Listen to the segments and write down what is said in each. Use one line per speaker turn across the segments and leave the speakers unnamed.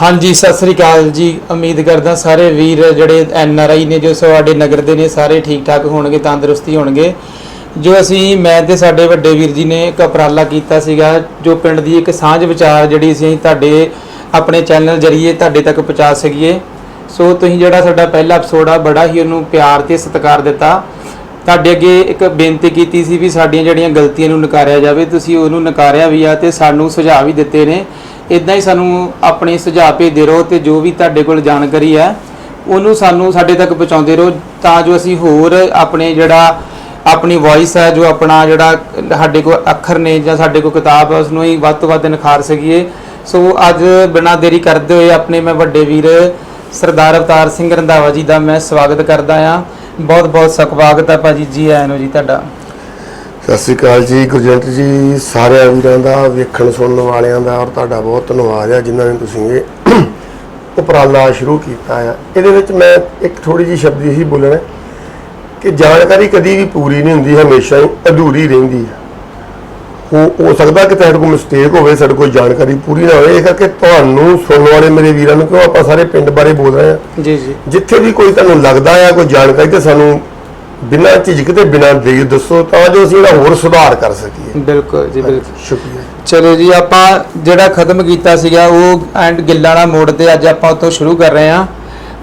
ਹਾਂਜੀ, ਸਤਿ ਸ੍ਰੀ ਅਕਾਲ ਜੀ। ਉਮੀਦ ਕਰਦਾ ਸਾਰੇ ਵੀਰ ਜਿਹੜੇ ਐਨ ਆਰ ਆਈ ਨੇ, ਜੋ ਸਾਡੇ ਨਗਰ ਦੇ ਨੇ, ਸਾਰੇ ਠੀਕ ਠਾਕ ਹੋਣਗੇ, ਤੰਦਰੁਸਤੀ ਹੋਣਗੇ। ਜੋ ਅਸੀਂ, ਮੈਂ ਤੇ ਸਾਡੇ ਵੱਡੇ ਵੀਰ ਜੀ ਨੇ ਇੱਕ ਉਪਰਾਲਾ ਕੀਤਾ ਸੀਗਾ, ਜੋ ਪਿੰਡ ਦੀ ਇੱਕ ਸਾਂਝ ਵਿਚਾਰ ਜਿਹੜੀ ਅਸੀਂ ਤੁਹਾਡੇ ਆਪਣੇ ਚੈਨਲ ਜਰੀਏ ਤੁਹਾਡੇ ਤੱਕ ਪਹੁੰਚਾ ਸਕੀਏ। ਸੋ ਤੁਸੀਂ ਜਿਹੜਾ ਸਾਡਾ ਪਹਿਲਾ ਐਪੀਸੋਡ ਆ, ਬੜਾ ਹੀ ਉਹਨੂੰ ਪਿਆਰ ਤੇ ਸਤਿਕਾਰ ਦਿੱਤਾ। ਤੁਹਾਡੇ ਅੱਗੇ ਇੱਕ ਬੇਨਤੀ ਕੀਤੀ ਸੀ ਵੀ ਸਾਡੀਆਂ ਜਿਹੜੀਆਂ ਗਲਤੀਆਂ ਨੂੰ ਨਕਾਰਿਆ ਜਾਵੇ, ਤੁਸੀਂ ਉਹਨੂੰ ਨਕਾਰਿਆ ਵੀ ਆ ਤੇ ਸਾਨੂੰ ਸੁਝਾਅ ਵੀ ਦਿੱਤੇ ਨੇ। ਇਦਾਂ ਹੀ ਸਾਨੂੰ ਆਪਣੇ ਸੁਝਾਅ ਭੇਜਦੇ ਰਹੋ ਤੇ ਜੋ ਵੀ ਤੁਹਾਡੇ ਕੋਲ ਜਾਣਕਾਰੀ ਹੈ, ਉਹਨੂੰ ਸਾਨੂੰ ਸਾਡੇ ਤੱਕ ਪਹੁੰਚਾਉਂਦੇ ਰਹੋ ਤਾਂ ਜੋ ਅਸੀਂ ਹੋਰ ਆਪਣੇ ਜਿਹੜਾ ਆਪਣੀ ਵੌਇਸ ਹੈ, ਜੋ ਆਪਣਾ ਜਿਹੜਾ ਸਾਡੇ ਕੋਲ ਅੱਖਰ ਨੇ ਜਾਂ ਸਾਡੇ ਕੋਲ ਕਿਤਾਬ ਹੈ ਉਸ ਨੂੰ ਹੀ ਵੱਧ ਤੋਂ ਵੱਧ ਨਿਖਾਰ ਸਕੀਏ। ਸੋ ਅੱਜ ਬਿਨਾਂ ਦੇਰੀ ਕਰਦੇ ਹੋਏ ਆਪਣੇ ਮੈਂ ਵੱਡੇ ਵੀਰ ਸਰਦਾਰ ਅਵਤਾਰ ਸਿੰਘ ਰੰਧਾਵਾ ਜੀ ਦਾ ਮੈਂ ਸਵਾਗਤ ਕਰਦਾ ਆ ਬਹੁਤ ਬਹੁਤ ਸਵਾਗਤ ਹੈ ਭਾਜੀ ਜੀ, ਆਇਆਂ ਨੂੰ ਜੀ ਤੁਹਾਡਾ।
ਸਤਿ ਸ਼੍ਰੀ ਅਕਾਲ ਜੀ ਗੁਰਜੰਟ ਜੀ ਸਾਰਿਆਂ ਵੀਰਾਂ ਦਾ ਵੇਖਣ ਸੁਣਨ ਵਾਲਿਆਂ ਦਾ ਔਰ ਤੁਹਾਡਾ ਬਹੁਤ ਧੰਨਵਾਦ ਹੈ ਜਿਨ੍ਹਾਂ ਨੇ ਤੁਸੀਂ ਇਹ ਉਪਰਾਲਾ ਸ਼ੁਰੂ ਕੀਤਾ ਆ। ਇਹਦੇ ਵਿੱਚ ਮੈਂ ਇੱਕ ਥੋੜੀ ਜਿਹੀ ਸ਼ਬਦ ਹੀ ਬੋਲਣਾ ਕਿ ਜਾਣਕਾਰੀ ਕਦੀ ਵੀ ਪੂਰੀ ਨਹੀਂ ਹੁੰਦੀ ਹਮੇਸ਼ਾ ਹੀ ਅਧੂਰੀ ਰਹਿੰਦੀ ਹੈ ਹੋ ਹੋ ਸਕਦਾ ਕਿ ਤੁਹਾਡੇ ਕੋਲ ਮਿਸਟੇਕ ਹੋਵੇ ਸਾਡੇ ਕੋਲ ਜਾਣਕਾਰੀ ਪੂਰੀ ਨਾ ਹੋਵੇ ਇਹ ਕਰਕੇ ਤੁਹਾਨੂੰ ਸੁਣਨ ਵਾਲੇ ਮੇਰੇ ਵੀਰਾਂ ਨੂੰ ਕਿਉਂ ਆਪਾਂ ਸਾਰੇ ਪਿੰਡ ਬਾਰੇ ਬੋਲ ਰਹੇ ਹਾਂ
ਜੀ ਜੀ।
ਜਿੱਥੇ ਵੀ ਕੋਈ ਤੁਹਾਨੂੰ ਲੱਗਦਾ ਆ ਕੋਈ ਜਾਣਕਾਰੀ ਤੇ ਸਾਨੂੰ ਬਿਨਾਂ ਝਿਜਕ ਤੇ ਬਿਨਾਂ ਦੇਰ ਦੱਸੋ ਤਾਂ ਜੋ ਅਸੀਂ ਇਹਦਾ ਹੋਰ ਸੁਧਾਰ ਕਰ ਸਕੀਏ।
ਬਿਲਕੁਲ ਜੀ ਬਿਲਕੁਲ।
ਸ਼ੁਕਰੀਆ।
ਚਲੋ ਜੀ ਆਪਾਂ ਜਿਹੜਾ ਖਤਮ ਕੀਤਾ ਸੀਗਾ ਉਹ ਐਂਡ ਗਿੱਲਾਂ ਵਾਲਾ ਮੋੜ ਤੇ ਅੱਜ ਆਪਾਂ ਉੱਥੋਂ ਸ਼ੁਰੂ ਕਰ ਰਹੇ ਹਾਂ।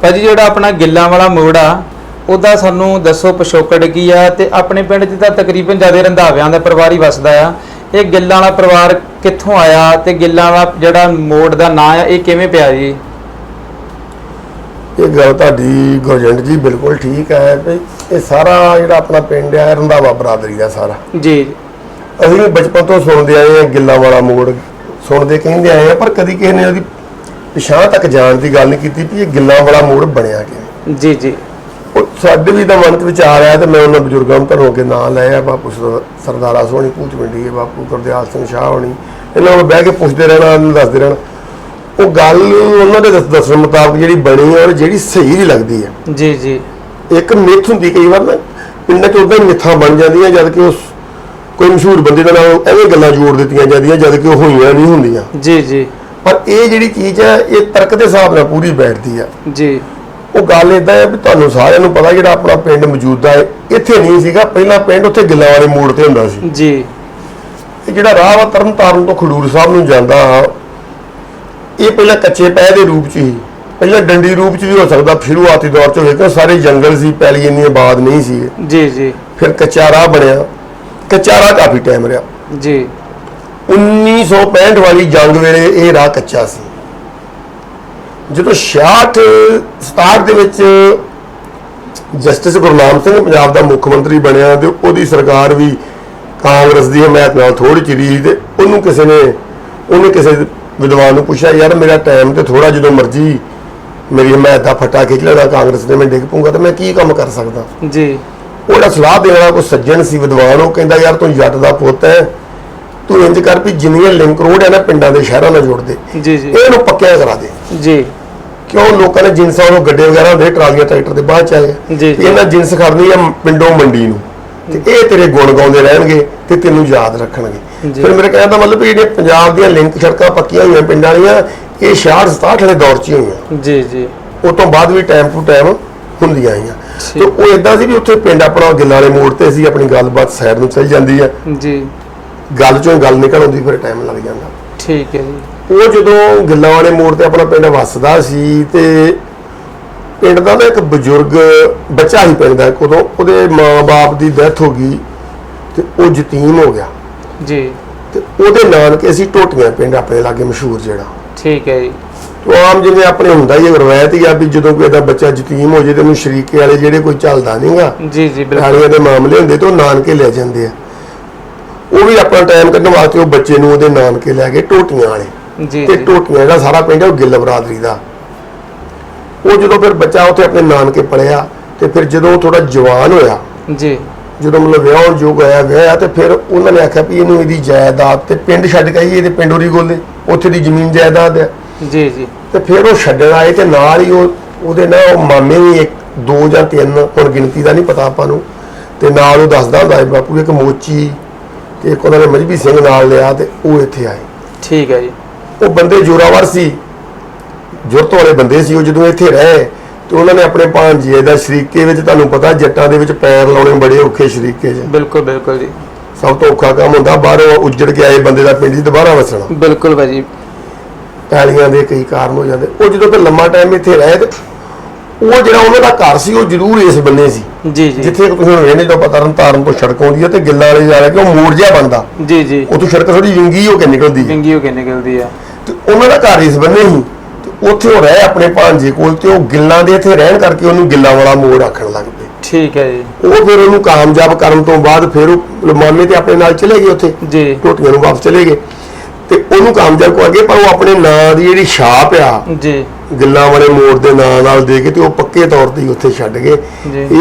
ਭਾਜੀ ਜਿਹੜਾ ਆਪਣਾ ਗਿੱਲਾਂ ਵਾਲਾ ਮੋੜ ਆ ਉਹਦਾ ਸਾਨੂੰ ਦੱਸੋ ਪਿਛੋਕੜ ਕੀ ਆ ਤੇ ਆਪਣੇ ਪਿੰਡ 'ਚ ਤਾਂ ਤਕਰੀਬਨ ਜ਼ਿਆਦਾ ਰੰਧਾਵਿਆਂ ਦਾ ਪਰਿਵਾਰ ਹੀ ਵਸਦਾ ਆ। ਇਹ ਗਿੱਲਾਂ ਵਾਲਾ ਪਰਿਵਾਰ ਕਿੱਥੋਂ ਆਇਆ ਤੇ ਗਿੱਲਾਂ ਵਾਲਾ ਜਿਹੜਾ ਮੋੜ ਦਾ ਨਾਂ ਆ ਇਹ ਕਿਵੇਂ ਪਿਆ ਜੀ?
ਇਹ ਗੱਲ ਤੁਹਾਡੀ ਗੁਰਜੰਟ ਜੀ ਬਿਲਕੁਲ ਠੀਕ ਹੈ ਵੀ ਇਹ ਸਾਰਾ ਜਿਹੜਾ ਆਪਣਾ ਪਿੰਡ ਹੈ ਰੰਧਾਵਾ ਬਰਾਦਰੀ ਦਾ ਸਾਰਾ।
ਜੀ।
ਅਸੀਂ ਬਚਪਨ ਤੋਂ ਸੁਣਦੇ ਆਏ ਹਾਂ ਗਿੱਲਾਂ ਵਾਲਾ ਮੋੜ ਸੁਣਦੇ ਕਹਿੰਦੇ ਆਏ ਆ ਪਰ ਕਦੀ ਕਿਸੇ ਨੇ ਉਹਦੀ ਪਛਾਣ ਤੱਕ ਜਾਣ ਦੀ ਗੱਲ ਨਹੀਂ ਕੀਤੀ ਵੀ ਇਹ ਗਿੱਲਾਂ ਵਾਲਾ ਮੋੜ ਬਣਿਆ ਕਿਵੇਂ
ਜੀ ਜੀ।
ਉਹ ਸਾਡੇ ਵੀ ਤਾਂ ਮਨ ਵਿਚਾਰ ਆਇਆ ਤੇ ਮੈਂ ਉਹਨਾਂ ਬਜ਼ੁਰਗਾਂ ਨੂੰ ਧਰੋ ਕੇ ਨਾਂ ਲਿਆ ਬਾਪੂ ਸਰ- ਸਰਦਾਰਾ ਸੋਹਣੀ ਪੂਛ ਮੰਡੀ ਬਾਪੂ ਗੁਰਦਿਆਲ ਸਿੰਘ ਸ਼ਾਹ ਹੋਣੀ। ਇਹਨਾਂ ਨੂੰ ਬਹਿ ਕੇ ਪੁੱਛਦੇ ਰਹਿਣਾ ਦੱਸਦੇ ਰਹਿਣਾ। ਉਹ ਗੱਲ ਉਹਨਾਂ ਦੇ ਦੱਸ- ਦੱਸਣ ਮੁਤਾਬਕ ਜਿਹੜੀ ਬਣੀ ਔਰ ਜਿਹੜੀ ਸਹੀ ਵੀ ਲੱਗਦੀ ਹੈ।
ਜੀ ਜੀ।
ਇੱਕ ਮਿੱਥ ਹੁੰਦੀ ਕਈ ਵਾਰ ਨਾ ਪਿੰਡਾਂ 'ਚ ਉਦਾਂ ਹੀ ਮਿੱਥਾਂ ਬਣ ਜਾਂਦੀਆਂ ਜਦ ਕਿ ਉਸ ਕੋਈ ਮਸ਼ਹੂਰ ਬੰਦੇ ਦਾ ਨਾਮ ਐਵੇਂ ਗੱਲਾਂ ਜੋੜ ਦਿੱਤੀਆਂ ਜਾਂਦੀਆਂ ਜਦ ਕਿ ਉਹ ਹੋਈਆਂ ਨਹੀਂ ਹੁੰਦੀਆਂ।
ਜੀ ਜੀ।
ਪਰ ਇਹ ਜਿਹੜੀ ਚੀਜ਼ ਹੈ ਇਹ ਤਰਕ ਦੇ ਹਿਸਾਬ ਨਾਲ ਪੂਰੀ ਬੈਠਦੀ ਆ
ਜੀ।
ਉਹ ਗੱਲ ਇਦਾਂ ਹੈ ਵੀ ਤੁਹਾਨੂੰ ਸਾਰਿਆਂ ਨੂੰ ਪਤਾ ਜਿਹੜਾ ਆਪਣਾ ਪਿੰਡ ਮੌਜੂਦਾ ਹੈ ਇੱਥੇ ਨਹੀਂ ਸੀਗਾ ਪਹਿਲਾਂ ਪਿੰਡ ਉੱਥੇ ਗਿੱਲਾਂ ਵਾਲੇ ਮੋੜ ਤੇ ਹੁੰਦਾ ਸੀ।
ਜੀ।
ਇਹ ਜਿਹੜਾ ਰਾਹ ਵਾ ਤਰਨ ਤਾਰਨ ਤੋਂ ਖਡੂਰ ਸਾਹਿਬ ਨੂੰ ਜਾਂਦਾ ਇਹ ਪਹਿਲਾਂ ਕੱਚੇ ਪੈ ਦੇ ਰੂਪ 'ਚ ਹੀ। ਪਹਿਲਾਂ ਡੰਡੀ ਰੂਪ 'ਚ ਵੀ ਹੋ ਸਕਦਾ ਸ਼ੁਰੂਆਤੀ ਦੌਰ 'ਚ ਕਿ ਸਾਰੇ ਜੰਗਲ ਸੀ ਪਹਿਲੀ ਇੰਨੀ ਆਬਾਦ ਨਹੀਂ ਸੀ।
ਜੀ ਜੀ।
ਫਿਰ ਕੱਚਾ ਰਾਹ ਬਣਿਆ। ਕੱਚਾ ਰਾਹ ਕਾਫੀ ਟਾਈਮ ਰਿਹਾ।
ਜੀ।
1965 ਵਾਲੀ ਜੰਗ ਵੇਲੇ ਇਹ ਰਾਹ ਕੱਚਾ ਸੀ। ਜਦੋਂ 66 67 ਦੇ ਵਿੱਚ ਜਸਟਿਸ ਗੁਰਨਾਮ ਸਿੰਘ ਪੰਜਾਬ ਦਾ ਮੁੱਖ ਮੰਤਰੀ ਬਣਿਆ ਤੇ ਉਹਦੀ ਸਰਕਾਰ ਵੀ ਕਾਂਗਰਸ ਦੀ ਹਮਾਇਤ ਨਾਲ ਥੋੜੀ ਚਿਰੀ ਤੇ ਉਹਨੂੰ ਕਿਸੇ ਨੇ ਉਹਨੇ ਕਿਸੇ ਵਿਦਵਾਨ ਨੂੰ ਪੁੱਛਿਆ ਯਾਰ ਮੇਰਾ ਟਾਈਮ ਤੇ ਥੋੜਾ ਜਦੋਂ ਮਰਜ਼ੀ ਮੇਰੀ ਹਮਾਇਤ ਦਾ ਫੱਟਾ ਖਿੱਚ ਲੈਣਾ ਕਾਂਗਰਸ ਨੇ ਮੈਂ ਡਿੱਗ ਪੂੰਗਾ ਤੇ ਮੈਂ ਕੀ ਕੰਮ ਕਰ ਸਕਦਾ?
ਜੀ।
ਉਹਦਾ ਸਲਾਹ ਦੇਣ ਵਾਲਾ ਕੋਈ ਸੱਜਣ ਸੀ ਵਿਦਵਾਨ ਉਹ ਕਹਿੰਦਾ ਯਾਰ ਤੂੰ ਜੱਟ ਦਾ ਪੁੱਤ ਹੈ ਤੂੰ ਇੰਜ ਕਰ ਵੀ ਜਿੰਨੀਆਂ ਲਿੰਕ ਰੋਡ ਹੈ ਨਾ ਪਿੰਡਾਂ ਦੇ ਸ਼ਹਿਰਾਂ ਨਾਲ ਜੋੜ ਦੇ।
ਜੀ ਜੀ।
ਇਹਨੂੰ ਪੱਕਿਆ ਕਰਾ ਦੇ।
ਜੀ।
ਕਿਉਂ ਲੋਕਾਂ ਨੇ ਜਿੰਸਾਂ ਨੂੰ ਗੱਡੇ ਵਗੈਰਾ ਹੁੰਦੇ ਟਰਾਲੀਆਂ ਟਰੈਕਟਰ ਦੇ ਬਾਅਦ ਚ ਆਏ।
ਜੀ,
ਇਹਨਾਂ ਜਿੰਸ ਖੜਨੀ ਆ ਪਿੰਡੋਂ ਮੰਡੀ ਨੂੰ। ਤੇ ਇਹ ਤੇਰੇ ਗੁਣ ਗਾਉਂਦੇ ਰਹਿਣਗੇ ਤੇ ਤੈਨੂੰ ਯਾਦ ਰੱਖਣਗੇ। ਫਿਰ ਮੇਰੇ ਕਹਿਣ ਦਾ ਮਤਲਬ ਵੀ ਜਿਹੜੇ ਪੰਜਾਬ ਦੀਆਂ ਲਿੰਕ ਸੜਕਾਂ ਪੱਕੀਆਂ ਹੋਈਆਂ ਪਿੰਡਾਂ ਵਾਲੀਆਂ ਇਹ 66 67 ਵਾਲੇ ਦੌਰ 'ਚ ਹੀ ਹੋਈਆਂ।
ਜੀ ਜੀ।
ਉਹ ਤੋਂ ਬਾਅਦ ਵੀ ਟਾਈਮ ਟੂ ਟਾਈਮ ਹੁੰਦੀਆਂ ਆਈਆਂ। ਤੇ ਉਹ ਇਦਾਂ ਸੀ ਵੀ ਉੱਥੇ ਪਿੰਡ ਆਪਣਾ ਗਿੱਲਾਂ ਵਾਲੇ ਮੋੜ ਤੇ ਸੀ ਆਪਣੀ ਗੱਲਬਾਤ ਸਾਈਡ ਨੂੰ ਚੱਲ ਜਾਂਦੀ ਆ।
ਜੀ।
ਗੱਲ ਚੋਂ ਗੱਲ ਨਿਕਲ ਆਉਂਦੀ ਫਿਰ ਟਾਈਮ ਲੱਗ ਜਾਂਦਾ।
ਠੀਕ ਹੈ ਜੀ।
ਉਹ ਜਦੋਂ ਗਿੱਲਾਂ ਵਾਲੇ ਮੋੜ ਤੇ ਆਪਣਾ ਪਿੰਡ ਵੱਸਦਾ ਸੀ ਤੇ ਪਿੰਡ ਦਾ ਨਾ ਇੱਕ ਬਜ਼ੁਰਗ ਬੱਚਾ ਹੀ ਪਿੰਡ ਦਾ ਉਦੋਂ ਉਹਦੇ ਮਾਂ-ਬਾਪ ਦੀ ਡੈਥ ਹੋ ਗਈ ਤੇ ਉਹ ਯਤੀਮ ਹੋ ਗਿਆ।
ਜੀ।
ਤੇ ਉਹਦੇ ਨਾਨਕੇ ਸੀ ਟੋਟੀਆਂ ਪਿੰਡ ਆਪਣੇ ਲਾਗੇ ਮਸ਼ਹੂਰ ਜਿਹੜਾ।
ਠੀਕ ਹੈ ਜੀ।
ਉਹ ਆਮ ਜਿਵੇਂ ਆਪਣੇ ਹੁੰਦਾ ਹੀ ਰਵਾਇਤ ਹੀ ਆ ਵੀ ਜਦੋਂ ਕੋਈ ਦਾ ਬੱਚਾ ਯਤੀਮ ਹੋ ਜੇ ਤੇ ਉਹਨੂੰ ਸ਼ਰੀਕੇ ਵਾਲੇ ਜਿਹੜੇ ਕੋਈ ਚੱਲਦਾ ਨਹੀਂਗਾ
ਜੀ ਜੀ ਬਿਲਕੁਲ।
ਦੇ ਮਾਮਲੇ ਹੁੰਦੇ ਤੇ ਉਹ ਨਾਨਕੇ ਲੈ ਜਾਂਦੇ ਆ। ਉਹ ਵੀ ਆਪਣਾ ਟਾਈਮ ਕੱਢਣ ਵਾਸਤੇ ਉਹ ਬੱਚੇ ਨੂੰ ਉਹਦੇ ਨਾਨਕੇ ਲੈ ਗਏ ਟੋਟੀਆਂ ਵਾਲੇ।
ਜੀ
ਤੇ ਟੋਟੀਆਂ ਜਿਹੜਾ ਸਾਰਾ ਪਿੰਡ ਉਹ ਗਿੱਲ ਬਰਾਦਰੀ ਦਾ। ਉਹ ਜਦੋਂ ਫਿਰ ਬੱਚਾ ਉੱਥੇ ਆਪਣੇ ਨਾਨਕੇ ਪੜਿਆ ਤੇ ਫਿਰ ਜਦੋਂ ਉਹ ਥੋੜਾ ਜਵਾਨ ਹੋਇਆ
ਜੀ।
ਜਦੋਂ ਮਤਲਬ ਵਿਆਹਣ ਯੋਗ ਹੋਇਆ ਵਿਆਹਿਆ ਤੇ ਫਿਰ ਉਹਨਾਂ ਨੇ ਆਖਿਆ ਵੀ ਇਹਨੂੰ ਇਹਦੀ ਜਾਇਦਾਦ ਤੇ ਪਿੰਡ ਛੱਡ ਕੇ ਆਈਏ ਇਹਦੇ ਪਿੰਡੋਰੀ ਗੋਲੇ ਉੱਥੇ ਦੀ ਜ਼ਮੀਨ ਜਾਇਦਾਦ ਹੈ।
ਜੀ ਜੀ।
ਤੇ ਫਿਰ ਉਹ ਛੱਡਣ ਆਏ ਤੇ ਨਾਲ ਹੀ ਉਹ ਉਹਦੇ ਨਾਲ ਉਹ ਮਾਮੇ ਵੀ ਇੱਕ ਦੋ ਜਾਂ ਤਿੰਨ ਹੁਣ ਗਿਣਤੀ ਦਾ ਨਹੀਂ ਪਤਾ ਆਪਾਂ ਨੂੰ। ਤੇ ਨਾਲ ਉਹ ਦੱਸਦਾ ਹੁੰਦਾ ਹੈ ਬਾਪੂ ਇੱਕ ਮੋਚੀ ਤੇ ਇੱਕ ਉਹਨਾਂ ਨੇ ਮਜਬੀ ਸਿੰਘ ਨਾਲ ਲਿਆ ਤੇ ਉਹ ਇੱਥੇ ਆਏ।
ਠੀਕ ਹੈ ਜੀ।
ਉਹ ਬੰਦੇ ਜੋਰਾਵਰ ਸੀ। ਜੁਰਤ ਵਾਲੇ ਬੰਦੇ ਸੀ ਉਹ ਜਦੋਂ ਇੱਥੇ ਰਹੇ ਤੇ ਉਹਨਾਂ ਨੇ ਆਪਣੇ ਭਾਂਜੀਏ ਦਾ ਸ਼ਰੀਕੇ ਵਿੱਚ ਤੁਹਾਨੂੰ ਪਤਾ ਜੱਟਾਂ ਦੇ ਵਿੱਚ ਪੈਰ ਲਾਉਣੇ ਬੜੇ ਔਖੇ ਸ਼ਰੀਕੇ 'ਚ
ਬਿਲਕੁਲ ਬਿਲਕੁਲ ਜੀ।
ਸਭ ਤੋਂ ਔਖਾ ਕੰਮ ਹੁੰਦਾ ਬਾਹਰੋਂ ਉੱਜੜ ਕੇ ਆਏ ਬੰਦੇ ਦਾ ਪਿੰਡ 'ਚ ਦੁਬਾਰਾ ਵਸਣਾ।
ਬਿਲਕੁਲ ਭਾਜੀ।
ਪੈਲੀਆਂ ਦੇ ਕਈ ਕਾਰਨ ਹੋ ਜਾਂਦੇ। ਉਹ ਜਦੋਂ ਫਿਰ ਲੰਮਾ ਟਾਈਮ ਇੱਥੇ ਰਹੇ ਤੇ ਉਹ ਜਿਹੜਾ ਉਹਨਾਂ ਦਾ ਘਰ ਸੀ ਉਹ ਜ਼ਰੂਰ ਇਸ ਬੰਨੇ ਸੀ।
ਜੀ ਜੀ।
ਜਿੱਥੇ ਤੁਸੀਂ ਰਹਿੰਦੇ ਤੋਂ ਪਤਾ ਤਾਰਨ ਤੋਂ ਸੜਕ ਆਉਂਦੀ ਹੈ ਤੇ ਗਿੱਲਾਂ ਵਾਲੇ ਜਾ ਰਿਹਾ ਕਿ ਉਹ ਮੋੜ ਜਿਹਾ ਬਣਦਾ।
ਜੀ ਜੀ।
ਉੱਥੋਂ ਸੜਕ ਥੋੜੀ ਵਿੰਗੀ ਹੋ ਕੇ ਨਿਕਲਦੀ ਹੈ
ਚੰਗੀ ਹੋ ਕੇ ਨਿਕਲਦੀ ਆ।
ਤੇ ਉਹਨਾਂ ਦਾ ਘਰ ਇਸ ਬੰਨੇ ਸੀ। ਤੇ ਉੱਥੇ ਉਹ ਰਹੇ ਆਪਣੇ ਭਾਂਜੇ ਕੋਲ ਤੇ ਉਹ ਗਿੱਲਾਂ ਦੇ ਇੱਥੇ ਰਹਿਣ ਕਰਕੇ ਉਹਨੂੰ ਗਿੱਲਾਂ ਵਾਲਾ ਮੋੜ ਆਖਣ ਲੱਗ ਪਏ।
ਠੀਕ ਹੈ ਜੀ।
ਉਹ ਫਿਰ ਉਹਨੂੰ ਕਾਮਯਾਬ ਕਰਨ ਤੋਂ ਬਾਅਦ ਫਿਰ ਉਹ ਮਾਮੇ ਤੇ ਆਪਣੇ ਨਾਲ ਚਲੇ ਗਏ ਉੱਥੇ।
ਜੀ।
ਟੋਟੀਆਂ ਨੂੰ ਵਾਪਸ ਚਲੇ ਗਏ। ਤੇ ਉਹਨੂੰ ਕਾਮਯਾਬ ਕੋ ਅੱਗੇ ਪਰ ਉਹ ਆਪਣੇ ਨਾਂ ਦੀ ਜਿਹੜੀ ਛਾਪ ਆ
ਜੀ।
ਗਿੱਲਾਂ ਵਾਲੇ ਮੋੜ ਦੇ ਨਾਂ ਨਾਲ ਦੇ ਕੇ ਤੇ ਉਹ ਪੱਕੇ ਤੌਰ ਤੇ ਹੀ ਉੱਥੇ ਛੱਡ ਗਏ।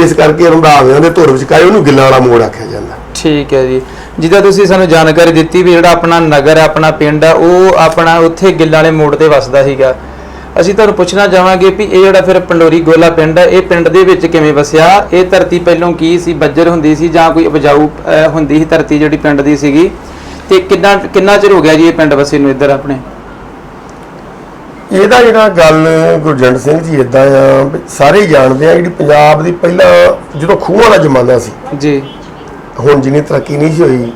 ਇਸ ਕਰਕੇ ਰੰਧਾਵਿਆਂ ਦੇ ਧੁਰ ਵਿੱਚ ਕਾਏ ਉਹਨੂੰ ਗਿੱਲਾਂ ਵਾਲਾ ਮੋੜ ਆਖਿਆ ਜਾਂਦਾ।
ਠੀਕ ਹੈ ਜੀ। ਜਿੱਦਾਂ ਤੁਸੀਂ ਸਾਨੂੰ ਜਾਣਕਾਰੀ ਦਿੱਤੀ ਵੀ ਜਿਹੜਾ ਆਪਣਾ ਨਗਰ ਹੈ ਆਪਣਾ ਪਿੰਡ ਹੈ ਉਹ ਆਪਣਾ ਉੱਥੇ ਗਿੱਲਾਂ ਵਾਲੇ ਮੋੜ ਤੇ ਵਸਦਾ ਸੀਗਾ। ਅਸੀਂ ਤੁਹਾਨੂੰ ਪੁੱਛਣਾ ਚਾਹਾਂਗੇ ਵੀ ਇਹ ਜਿਹੜਾ ਫਿਰ ਪੰਡੋਰੀ ਗੋਲਾ ਪਿੰਡ ਹੈ ਇਹ ਪਿੰਡ ਦੇ ਵਿੱਚ ਕਿਵੇਂ ਵਸਿਆ? ਇਹ ਧਰਤੀ ਪਹਿਲਾਂ ਕੀ ਸੀ? ਬੱਜਰ ਹੁੰਦੀ ਸੀ ਜਾਂ ਕੋਈ ਉਪਜਾਊ ਹੁੰਦੀ ਸੀ ਧਰਤੀ ਜਿਹੜੀ ਪਿੰਡ ਦੀ ਸੀਗੀ? ਤੇ ਕਿੰਨਾ ਕਿੰਨਾ ਚਿਰ ਹੋ ਗਿਆ ਜੀ ਇਹ ਪਿੰਡ ਵਸੇ ਨੂੰ ਇੱਧਰ ਆਪਣੇ?
ਇਹਦਾ ਜਿਹੜਾ ਗੱਲ ਗੁਰਜੰਟ ਸਿੰਘ ਜੀ ਇਦਾਂ ਆ ਸਾਰੇ ਜਾਣਦੇ ਆ ਜਿਹੜੀ ਪੰਜਾਬ ਦੀ ਪਹਿਲਾਂ ਜਦੋਂ ਖੂਹਾਂ ਦਾ ਜ਼ਮਾਨਾ ਸੀ।
ਜੀ।
ਹੁਣ ਜਿੰਨੀ ਤਰੱਕੀ ਨਹੀਂ ਸੀ ਹੋਈ।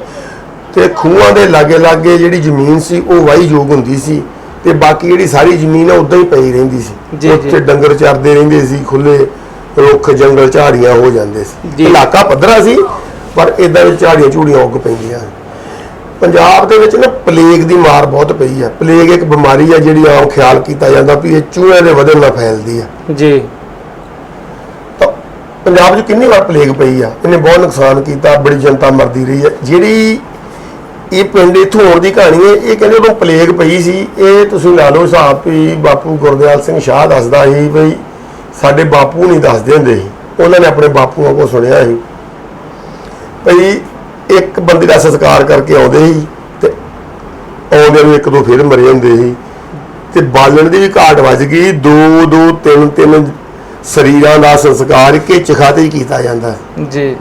ਤੇ ਖੂਹਾਂ ਦੇ ਲਾਗੇ ਲਾਗੇ ਜਿਹੜੀ ਜ਼ਮੀਨ ਸੀ ਉਹ ਵਾਹੀ ਯੋਗ ਹੁੰਦੀ ਸੀ। ਤੇ ਬਾਕੀ ਜਿਹੜੀ ਸਾਰੀ ਜ਼ਮੀਨ ਆ ਉਦਾਂ ਹੀ ਪਈ ਰਹਿੰਦੀ ਸੀ। ਉੱਥੇ ਡੰਗਰ ਚਰਦੇ ਰਹਿੰਦੇ ਸੀ ਖੁੱਲੇ ਰੁੱਖ ਜੰਗਲ ਝਾੜੀਆਂ ਹੋ ਜਾਂਦੇ ਸੀ। ਇਲਾਕਾ ਪੱਧਰਾ ਸੀ ਪਰ ਇਦਾਂ ਵਿੱਚ ਝਾੜੀਆਂ ਝੂੜੀਆਂ ਉੱਗ ਪੈਂਦੀਆਂ ਪੰਜਾਬ ਦੇ ਵਿੱਚ ਨਾ ਪਲੇਗ ਦੀ ਮਾਰ ਬਹੁਤ ਪਈ ਆ। ਪਲੇਗ ਇੱਕ ਬਿਮਾਰੀ ਆ ਜਿਹੜੀ ਆਮ ਖਿਆਲ ਕੀਤਾ ਜਾਂਦਾ ਵੀ ਇਹ ਚੂਹੇ ਦੇ ਵਧਣ ਨਾਲ ਫੈਲਦੀ ਆ।
ਜੀ।
ਤਾਂ ਪੰਜਾਬ 'ਚ ਕਿੰਨੀ ਵਾਰ ਪਲੇਗ ਪਈ ਆ? ਇਹਨੇ ਬਹੁਤ ਨੁਕਸਾਨ ਕੀਤਾ ਬੜੀ ਜਨਤਾ ਮਰਦੀ ਰਹੀ ਹੈ ਜਿਹੜੀ ਇਹ ਪਿੰਡ ਇੱਥੋਂ ਆਉਣ ਦੀ ਕਹਾਣੀ ਹੈ। ਇਹ ਕਹਿੰਦੇ ਉਦੋਂ ਪਲੇਗ ਪਈ ਸੀ। ਇਹ ਤੁਸੀਂ ਲਾ ਲਓ ਹਿਸਾਬ ਵੀ ਬਾਪੂ ਗੁਰਦਿਆਲ ਸਿੰਘ ਸ਼ਾਹ ਦੱਸਦਾ ਸੀ ਬਈ ਸਾਡੇ ਬਾਪੂ ਨਹੀਂ ਦੱਸਦੇ ਹੁੰਦੇ ਸੀ। ਉਹਨਾਂ ਨੇ ਆਪਣੇ ਬਾਪੂਆਂ ਕੋਲ ਸੁਣਿਆ ਸੀ। ਭਈ ਇੱਕ ਬੰਦੇ ਦਾ ਸੰਸਕਾਰ ਕਰਕੇ ਆਉਂਦੇ ਸੀ ਤੇ ਆਉਂਦੇ ਨੂੰ ਇੱਕ ਦੋ ਫਿਰ ਮਰੇ ਹੁੰਦੇ ਸੀ। ਤੇ ਬਾਲਣ ਦੀ ਵੀ ਘਾਟ ਵੱਜ ਗਈ। ਦੋ ਦੋ ਤਿੰਨ ਤਿੰਨ ਸਰੀਰਾਂ ਦਾ ਸੰਸਕਾਰ ਇੱਕੇ ਚਖਾਤੇ ਹੀ ਕੀਤਾ ਜਾਂਦਾ
ਜੀ।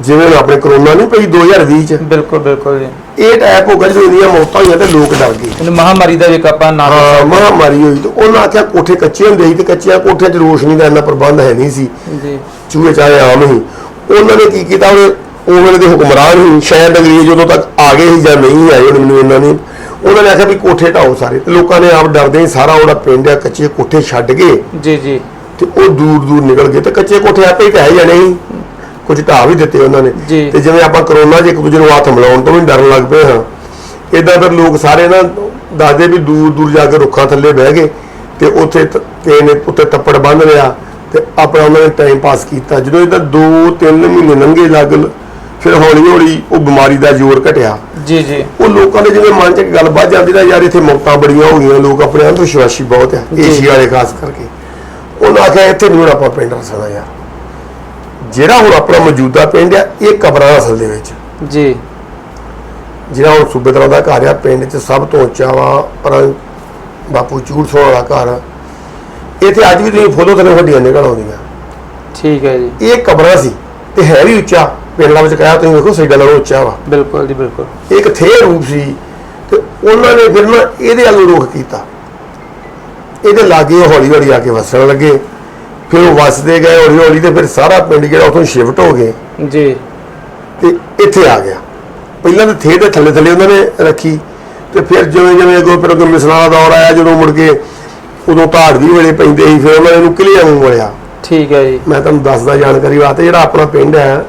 ਜਿਵੇਂ ਹੁਣ ਆਪਣੇ ਕਰੋਨਾ ਨਹੀਂ ਪਈ 2020 ਚ।
ਬਿਲਕੁਲ ਬਿਲਕੁਲ ਜੀ।
ਇਹ ਟੈਪ ਹੋ ਗਿਆ ਜਦੋਂ ਇੰਨੀਆਂ ਮੌਤਾਂ ਹੋਈਆਂ ਤੇ ਲੋਕ ਡਰ ਗਏ।
ਇਹਨੂੰ ਮਹਾਮਾਰੀ ਦਾ ਇੱਕ ਆਪਾਂ ਨਾਮ
ਹਾਂ ਮਹਾਮਾਰੀ ਹੋਈ ਤੇ ਉਹਨਾਂ ਆਖਿਆ ਕੋਠੇ ਕੱਚੇ ਹੁੰਦੇ ਸੀ ਤੇ ਕੱਚਿਆਂ ਕੋਠਿਆਂ 'ਚ ਰੋਸ਼ਨੀ ਦਾ ਇੰਨਾ ਪ੍ਰਬੰਧ ਹੈ ਨਹੀਂ ਸੀ।
ਜੀ।
ਚੂਹੇ ਚਾਹੇ ਆਮ ਹੀ। ਉਹਨਾਂ ਨੇ ਕੀ ਕੀਤਾ ਉਹਨੇ ਉਹ ਵੇਲੇ ਦੇ ਹੁਕਮਰਾਨ ਹੀ ਸ਼ਾਇਦ ਅੰਗਰੇਜ਼ ਜਦੋਂ ਤੱਕ ਆ ਗਏ ਸੀ ਜਾਂ ਨਹੀਂ ਆਏ ਹੁਣ ਮੈਨੂੰ ਇਹਨਾਂ ਨੇ ਉਹਨਾਂ ਨੇ ਆਖਿਆ ਵੀ ਕੋਠੇ ਢਾਓ ਸਾਰੇ। ਤੇ ਲੋਕਾਂ ਨੇ ਆਪ ਡਰਦੇ ਹੀ ਸਾਰਾ ਉਹਦਾ ਪਿੰਡ ਆ ਕੱਚੇ ਕੋਠੇ ਛੱਡ ਗਏ।
ਜੀ ਜੀ।
ਤੇ ਉਹ ਦੂਰ ਦੂਰ ਨਿਕਲ ਗਏ ਤੇ ਕੱਚੇ ਕੋਠੇ ਆਪੇ ਹੀ ਢਹਿ ਜਾਣੇ ਸੀ। ਕੁਝ ਢਾਹ ਵੀ ਦਿੱਤੇ ਉਹਨਾਂ ਨੇ।
ਜੀ।
ਤੇ ਜਿਵੇਂ ਆਪਾਂ ਕਰੋਨਾ 'ਚ ਇੱਕ ਦੂਜੇ ਨੂੰ ਹੱਥ ਮਿਲਾਉਣ ਤੋਂ ਵੀ ਡਰਨ ਲੱਗ ਪਏ ਹਾਂ। ਇਦਾਂ ਫਿਰ ਲੋਕ ਸਾਰੇ ਨਾ ਦੱਸਦੇ ਵੀ ਦੂਰ ਦੂਰ ਜਾ ਕੇ ਰੁੱਖਾਂ ਥੱਲੇ ਬਹਿ ਗਏ ਤੇ ਉੱਥੇ ਤ- ਕਿਸੇ ਨੇ ਉੱਤੇ ਤੱਪੜ ਬੰਨ ਲਿਆ ਤੇ ਆਪਣਾ ਉਹਨਾਂ ਨੇ ਟਾਈਮ ਪਾਸ ਕੀਤਾ। ਜਦੋਂ ਇਦਾਂ 2-3 ਮਹੀਨੇ ਲੰਘੇ ਲੱਗ ਫਿਰ ਹੌਲੀ ਹੌਲੀ ਉਹ ਬਿਮਾਰੀ ਦਾ ਜ਼ੋਰ ਘਟਿਆ।
ਜੀ ਜੀ।
ਉਹ ਲੋਕਾਂ ਦੇ ਜਿਵੇਂ ਮਨ 'ਚ ਇੱਕ ਗੱਲ ਵੱਜ ਜਾਂਦੀ ਨਾ ਯਾਰ ਇੱਥੇ ਮੌਤਾਂ ਬੜੀਆਂ ਹੋ ਗਈਆਂ ਲੋਕ ਆਪਣੇ ਅੰਧ ਵਿਸ਼ਵਾਸੀ ਬਹੁਤ ਆ। ਏਸ਼ੀਆ ਵਾਲੇ ਖਾਸ ਕਰਕੇ। ਉਹਨਾਂ ਆਖਿਆ ਇੱਥੇ ਨਹੀਂ ਹੁਣ ਆਪਾਂ ਪਿੰਡ ਰਸਣਾ ਯਾਰ। ਜਿਹੜਾ ਹੁਣ ਆਪਣਾ ਮੌਜੂਦਾ ਪਿੰਡ ਆ ਇਹ ਕਬਰਾਂ ਅਸਲ ਦੇ ਵਿੱਚ।
ਜੀ।
ਜਿਹੜਾ ਹੁਣ ਸੂਬੇਦਾਰਾਂ ਦਾ ਘਰ ਆ ਪਿੰਡ 'ਚ ਸਭ ਤੋਂ ਉੱਚਾ ਵਾ ਪਰ ਬਾਪੂ ਚੂੜ ਸੋਹਣ ਵਾਲਾ ਘਰ। ਇੱਥੇ ਅੱਜ ਵੀ ਤੁਸੀਂ ਫੋਟੋ ਥੱਲੇ ਵੱਡੀਆਂ ਨਿਕਲ ਆਉਂਦੀਆਂ।
ਠੀਕ ਹੈ ਜੀ।
ਇਹ ਕਬਰਾਂ ਸੀ ਤੇ ਹੈ ਵੀ ਉੱਚਾ। ਪਿੰਡਾਂ ਵਿੱਚ ਕਹਿਆ ਤੁਸੀਂ ਵੇਖੋ ਸੈਡਾ ਨਾਲੋਂ ਉੱਚਾ ਵਾ।
ਬਿਲਕੁਲ ਜੀ ਬਿਲਕੁਲ।
ਇਹ ਇੱਕ ਥੇ ਰੂਪ ਸੀ ਤੇ ਉਹਨਾਂ ਨੇ ਫਿਰ ਨਾ ਇਹਦੇ ਵੱਲ ਨੂੰ ਰੁਖ ਕੀਤਾ। ਇਹਦੇ ਲਾਗੇ ਹੌਲੀ ਹੌਲੀ ਆ ਕੇ ਵਸਣ ਲੱਗੇ। ਫਿਰ ਉਹ ਵਸਦੇ ਗਏ ਹੌਲੀ ਹੌਲੀ ਤੇ ਫਿਰ ਸਾਰਾ ਪਿੰਡ ਜਿਹੜਾ ਉਥੋਂ ਸ਼ਿਫਟ ਹੋ ਗਏ।
ਜੀ।
ਤੇ ਇੱਥੇ ਆ ਗਿਆ। ਪਹਿਲਾਂ ਤਾਂ ਥੇ ਦੇ ਥੱਲੇ ਥੱਲੇ ਉਹਨਾਂ ਨੇ ਰੱਖੀ। ਤੇ ਫਿਰ ਜਿਵੇਂ ਜਿਵੇਂ ਅੱਗੋਂ ਫਿਰ ਅੱਗੋਂ ਮਿਸਲਾਂ ਦਾ ਦੌਰ ਆਇਆ ਜਦੋਂ ਮੁੜ ਕੇ ਉਦੋਂ ਧਾੜ ਵੀ ਵੇਲੇ ਪੈਂਦੇ ਸੀ ਫਿਰ ਉਹਨਾਂ ਨੇ ਇਹਨੂੰ ਕਿਲਿਆਂ ਨੂੰ ਮੋੜਿਆ।
ਠੀਕ ਹੈ ਜੀ।
ਮੈਂ ਤੁਹਾਨੂੰ ਦੱਸਦਾ ਜਾਣਕਾਰੀ ਵਾਸਤੇ ਜਿਹੜਾ ਆਪਣਾ ਪਿੰਡ ਹੈ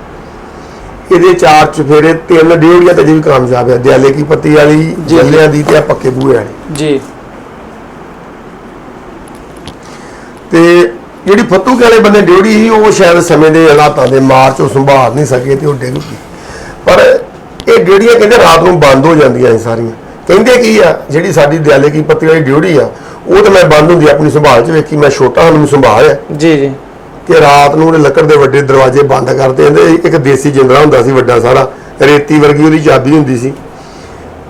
ਇਹਦੇ ਚਾਰ ਚਫੇਰੇ ਤਿੰਨ ਡੇੜੀਆਂ ਤੇ ਜੀ ਕਾਮਯਾਬ ਹੈ। ਦਿਆਲੇ ਕੀ ਪੱਤੀ ਵਾਲੀ। ਜੱਲਿਆਂ ਦੀ ਤੇ ਪੱਕੇ ਬੂਹੇ ਵਾਲੀ।
ਜੀ।
ਤੇ ਜਿਹੜੀ ਫੱਤੂ ਕੇ ਵਾਲੇ ਬੰਦੇ ਡਿਊਟੀ ਸੀ ਉਹ ਸ਼ਾਇਦ ਸਮੇਂ ਦੇ ਹਾਲਾਤਾਂ ਦੇ ਮਾਰ ਚੋਂ ਸੰਭਾਲ ਨਹੀਂ ਸਕੇ ਤੇ ਉਹ ਡਿੱਗ ਪਰ ਇਹ ਡਿਊਟੀਆਂ ਕਹਿੰਦੇ ਰਾਤ ਨੂੰ ਬੰਦ ਹੋ ਜਾਂਦੀਆਂ ਸੀ ਸਾਰੀਆਂ। ਕਹਿੰਦੇ ਕੀ ਆ ਜਿਹੜੀ ਸਾਡੀ ਦਿਆਲੇ ਕੀ ਪੱਤੀ ਵਾਲੀ ਡਿਊਟੀ ਆ ਉਹ ਤਾਂ ਮੈਂ ਬੰਦ ਹੁੰਦੀ ਆਪਣੀ ਸੰਭਾਲ ਚ ਵੇਖੀ ਮੈਂ ਛੋਟਾ ਹਾਂ ਮੈਨੂੰ ਸੰਭਾਲ ਹੈ
ਜੀ ਜੀ।
ਕਿ ਰਾਤ ਨੂੰ ਉਹਨੇ ਲੱਕੜ ਦੇ ਵੱਡੇ ਦਰਵਾਜ਼ੇ ਬੰਦ ਕਰਦੇ ਹੁੰਦੇ ਇੱਕ ਦੇਸੀ ਜਿੰਦਰਾ ਹੁੰਦਾ ਸੀ ਵੱਡਾ ਸਾਰਾ ਰੇਤੀ ਵਰਗੀ ਉਹਦੀ ਚਾਬੀ ਹੁੰਦੀ ਸੀ।